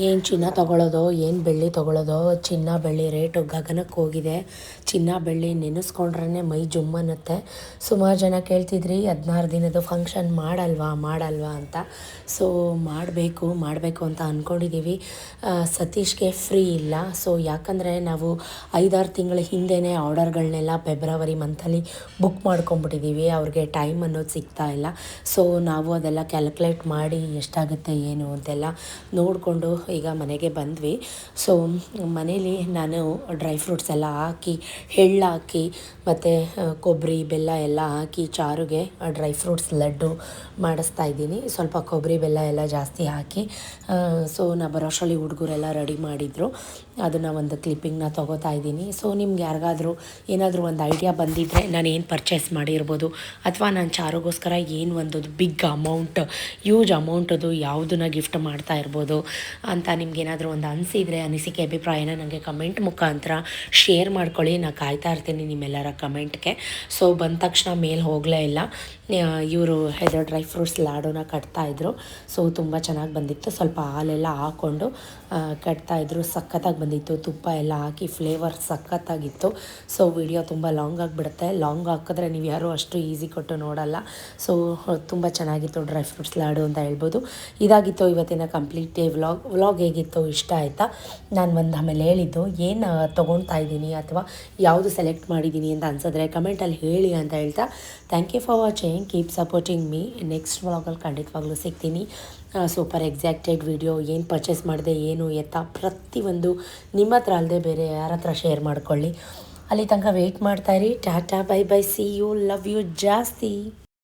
ಏನು ಚಿನ್ನ ತಗೊಳ್ಳೋದು ಏನು ಬೆಳ್ಳಿ ತಗೊಳ್ಳೋದು ಚಿನ್ನ ಬೆಳ್ಳಿ ರೇಟು ಗಗನಕ್ಕೆ ಹೋಗಿದೆ. ಚಿನ್ನ ಬೆಳ್ಳಿ ನೆನೆಸ್ಕೊಂಡ್ರೇ ಮೈ ಜುಮ್ ಅನ್ನುತ್ತೆ ಸುಮಾರು ಜನ ಕೇಳ್ತಿದ್ರಿ, ಹದಿನಾರು ದಿನದ ಫಂಕ್ಷನ್ ಮಾಡಲ್ವಾ ಮಾಡಲ್ವಾ ಅಂತ. ಸೊ ಮಾಡಬೇಕು ಮಾಡಬೇಕು ಅಂತ ಅಂದ್ಕೊಂಡಿದ್ದೀವಿ ಸತೀಶ್ಗೆ ಫ್ರೀ ಇಲ್ಲ. ಸೊ ಯಾಕಂದರೆ ನಾವು ಐದಾರು ತಿಂಗಳ ಹಿಂದೆನೇ ಆರ್ಡರ್ಗಳನ್ನೆಲ್ಲ ಫೆಬ್ರವರಿ ಮಂತಲ್ಲಿ ಬುಕ್ ಮಾಡ್ಕೊಂಬಿಟ್ಟಿದ್ದೀವಿ ಅವ್ರಿಗೆ ಟೈಮ್ ಅನ್ನೋದು ಸಿಗ್ತಾ ಇಲ್ಲ. ಸೊ ನಾವು ಅದೆಲ್ಲ ಕ್ಯಾಲ್ಕುಲೇಟ್ ಮಾಡಿ ಎಷ್ಟಾಗುತ್ತೆ, ಏನು ಅಂತೆಲ್ಲ ನೋಡಿಕೊಂಡು ಈಗ ಮನೆಗೆ ಬಂದ್ವಿ. ಸೊ ಮನೇಲಿ ನಾನು ಡ್ರೈ ಫ್ರೂಟ್ಸ್ ಎಲ್ಲ ಹಾಕಿ ಎಳ್ಳು ಹಾಕಿ ಮತ್ತು ಕೊಬ್ಬರಿ ಬೆಲ್ಲ ಎಲ್ಲ ಹಾಕಿ ಚಾರುಗೆ ಡ್ರೈ ಫ್ರೂಟ್ಸ್ ಲಡ್ಡು ಮಾಡಿಸ್ತಾ ಇದ್ದೀನಿ. ಸ್ವಲ್ಪ ಕೊಬ್ಬರಿ ಬೆಲ್ಲ ಎಲ್ಲ ಜಾಸ್ತಿ ಹಾಕಿ ಸೊ ನಾ ಬರೋಷ್ಟರಲ್ಲಿ ಹುಡುಗರೆಲ್ಲ ರೆಡಿ ಮಾಡಿದರು. ಅದನ್ನು ಒಂದು ಕ್ಲಿಪ್ಪಿಂಗ್ನ ತೊಗೋತಾ ಇದ್ದೀನಿ. ಸೊ ನಿಮ್ಗೆ ಯಾರಿಗಾದರೂ ಏನಾದರೂ ಒಂದು ಐಡಿಯಾ ಬಂದಿದ್ದರೆ ನಾನು ಏನು ಪರ್ಚೇಸ್ ಮಾಡಿರ್ಬೋದು, ಅಥವಾ ನಾನು ಚಾರುಗೋಸ್ಕರ ಏನು ಒಂದು ಬಿಗ್ ಅಮೌಂಟ್ ಯೂಜ್ ಅಮೌಂಟದು ಯಾವುದನ್ನ ಗಿಫ್ಟ್ ಮಾಡ್ತಾ ಇರ್ಬೋದು ಅಂತ ನಿಮ್ಗೇನಾದರೂ ಒಂದು ಅನಿಸಿದರೆ, ಅನಿಸಿಕೆ, ಅಭಿಪ್ರಾಯನ ನನಗೆ ಕಮೆಂಟ್ ಮುಖಾಂತರ ಶೇರ್ ಮಾಡ್ಕೊಳ್ಳಿ. ನಾನು ಕಾಯ್ತಾ ಇರ್ತೀನಿ ನಿಮ್ಮೆಲ್ಲರ ಕಮೆಂಟ್ಗೆ. ಸೊ ಬಂದ ತಕ್ಷಣ ಮೇಲೆ ಹೋಗಲೇ ಇಲ್ಲ. ಇವರು ಹೆದರ್ ಡ್ರೈ ಫ್ರೂಟ್ಸ್ ಲಾಡೋನ ಕಟ್ತಾಯಿದ್ರು ಸೊ ತುಂಬ ಚೆನ್ನಾಗಿ ಬಂದಿತ್ತು. ಸ್ವಲ್ಪ ಹಾಲೆಲ್ಲ ಹಾಕ್ಕೊಂಡು ಕಟ್ತಾಯಿದ್ರು ಸಖತ್ತಾಗಿ ಬಂದಿತ್ತು. ತುಪ್ಪ ಎಲ್ಲ ಹಾಕಿ ಫ್ಲೇವರ್ ಸಖತ್ತಾಗಿತ್ತು. ಸೊ ವಿಡಿಯೋ ತುಂಬ ಲಾಂಗ್ ಆಗಿಬಿಡುತ್ತೆ. ಲಾಂಗ್ ಹಾಕಿದ್ರೆ ನೀವು ಯಾರೂ ಅಷ್ಟು ಈಸಿ ಕೊಟ್ಟು ನೋಡಲ್ಲ. ಸೊ ತುಂಬ ಚೆನ್ನಾಗಿತ್ತು ಡ್ರೈ ಫ್ರೂಟ್ಸ್ ಲಾಡು ಅಂತ ಹೇಳ್ಬೋದು. ಇದಾಗಿತ್ತು ಇವತ್ತಿನ ಕಂಪ್ಲೀಟ್ ಡೇ ವ್ಲಾಗ್ ವ್ಲಾಗ್ ಹೇಗಿತ್ತು? ಇಷ್ಟ ಆಯಿತಾ? ನಾನು ಒಂದು ಆಮೇಲೆ ಹೇಳಿದ್ದು. ಏನು ತೊಗೊಳ್ತಾ ಇದ್ದೀನಿ ಅಥವಾ ಯಾವುದು ಸೆಲೆಕ್ಟ್ ಮಾಡಿದ್ದೀನಿ ಅಂತ ಅನ್ಸಿದ್ರೆ ಕಮೆಂಟಲ್ಲಿ ಹೇಳಿ ಅಂತ ಹೇಳ್ತಾ thank you for watching keep supporting me next ವ್ಲಾಗಲ್ಲಿ ಖಂಡಿತವಾಗ್ಲೂ ಸಿಗ್ತೀನಿ. ಸೂಪರ್ ಎಕ್ಸಾಕ್ಟೆಡ್ ವಿಡಿಯೋ ಏನು ಪರ್ಚೇಸ್ ಮಾಡಿದೆ, ಏನು ಎತ್ತ, ಪ್ರತಿಯೊಂದು ನಿಮ್ಮ ಹತ್ರ ಅಲ್ಲದೆ ಬೇರೆ ಯಾರ ಹತ್ರ ಶೇರ್ ಮಾಡ್ಕೊಳ್ಳಿ. ಅಲ್ಲಿ ತನಕ wait ಮಾಡ್ತಾಯಿರಿ tata bye bye see you love you ಜಾಸ್ತಿ.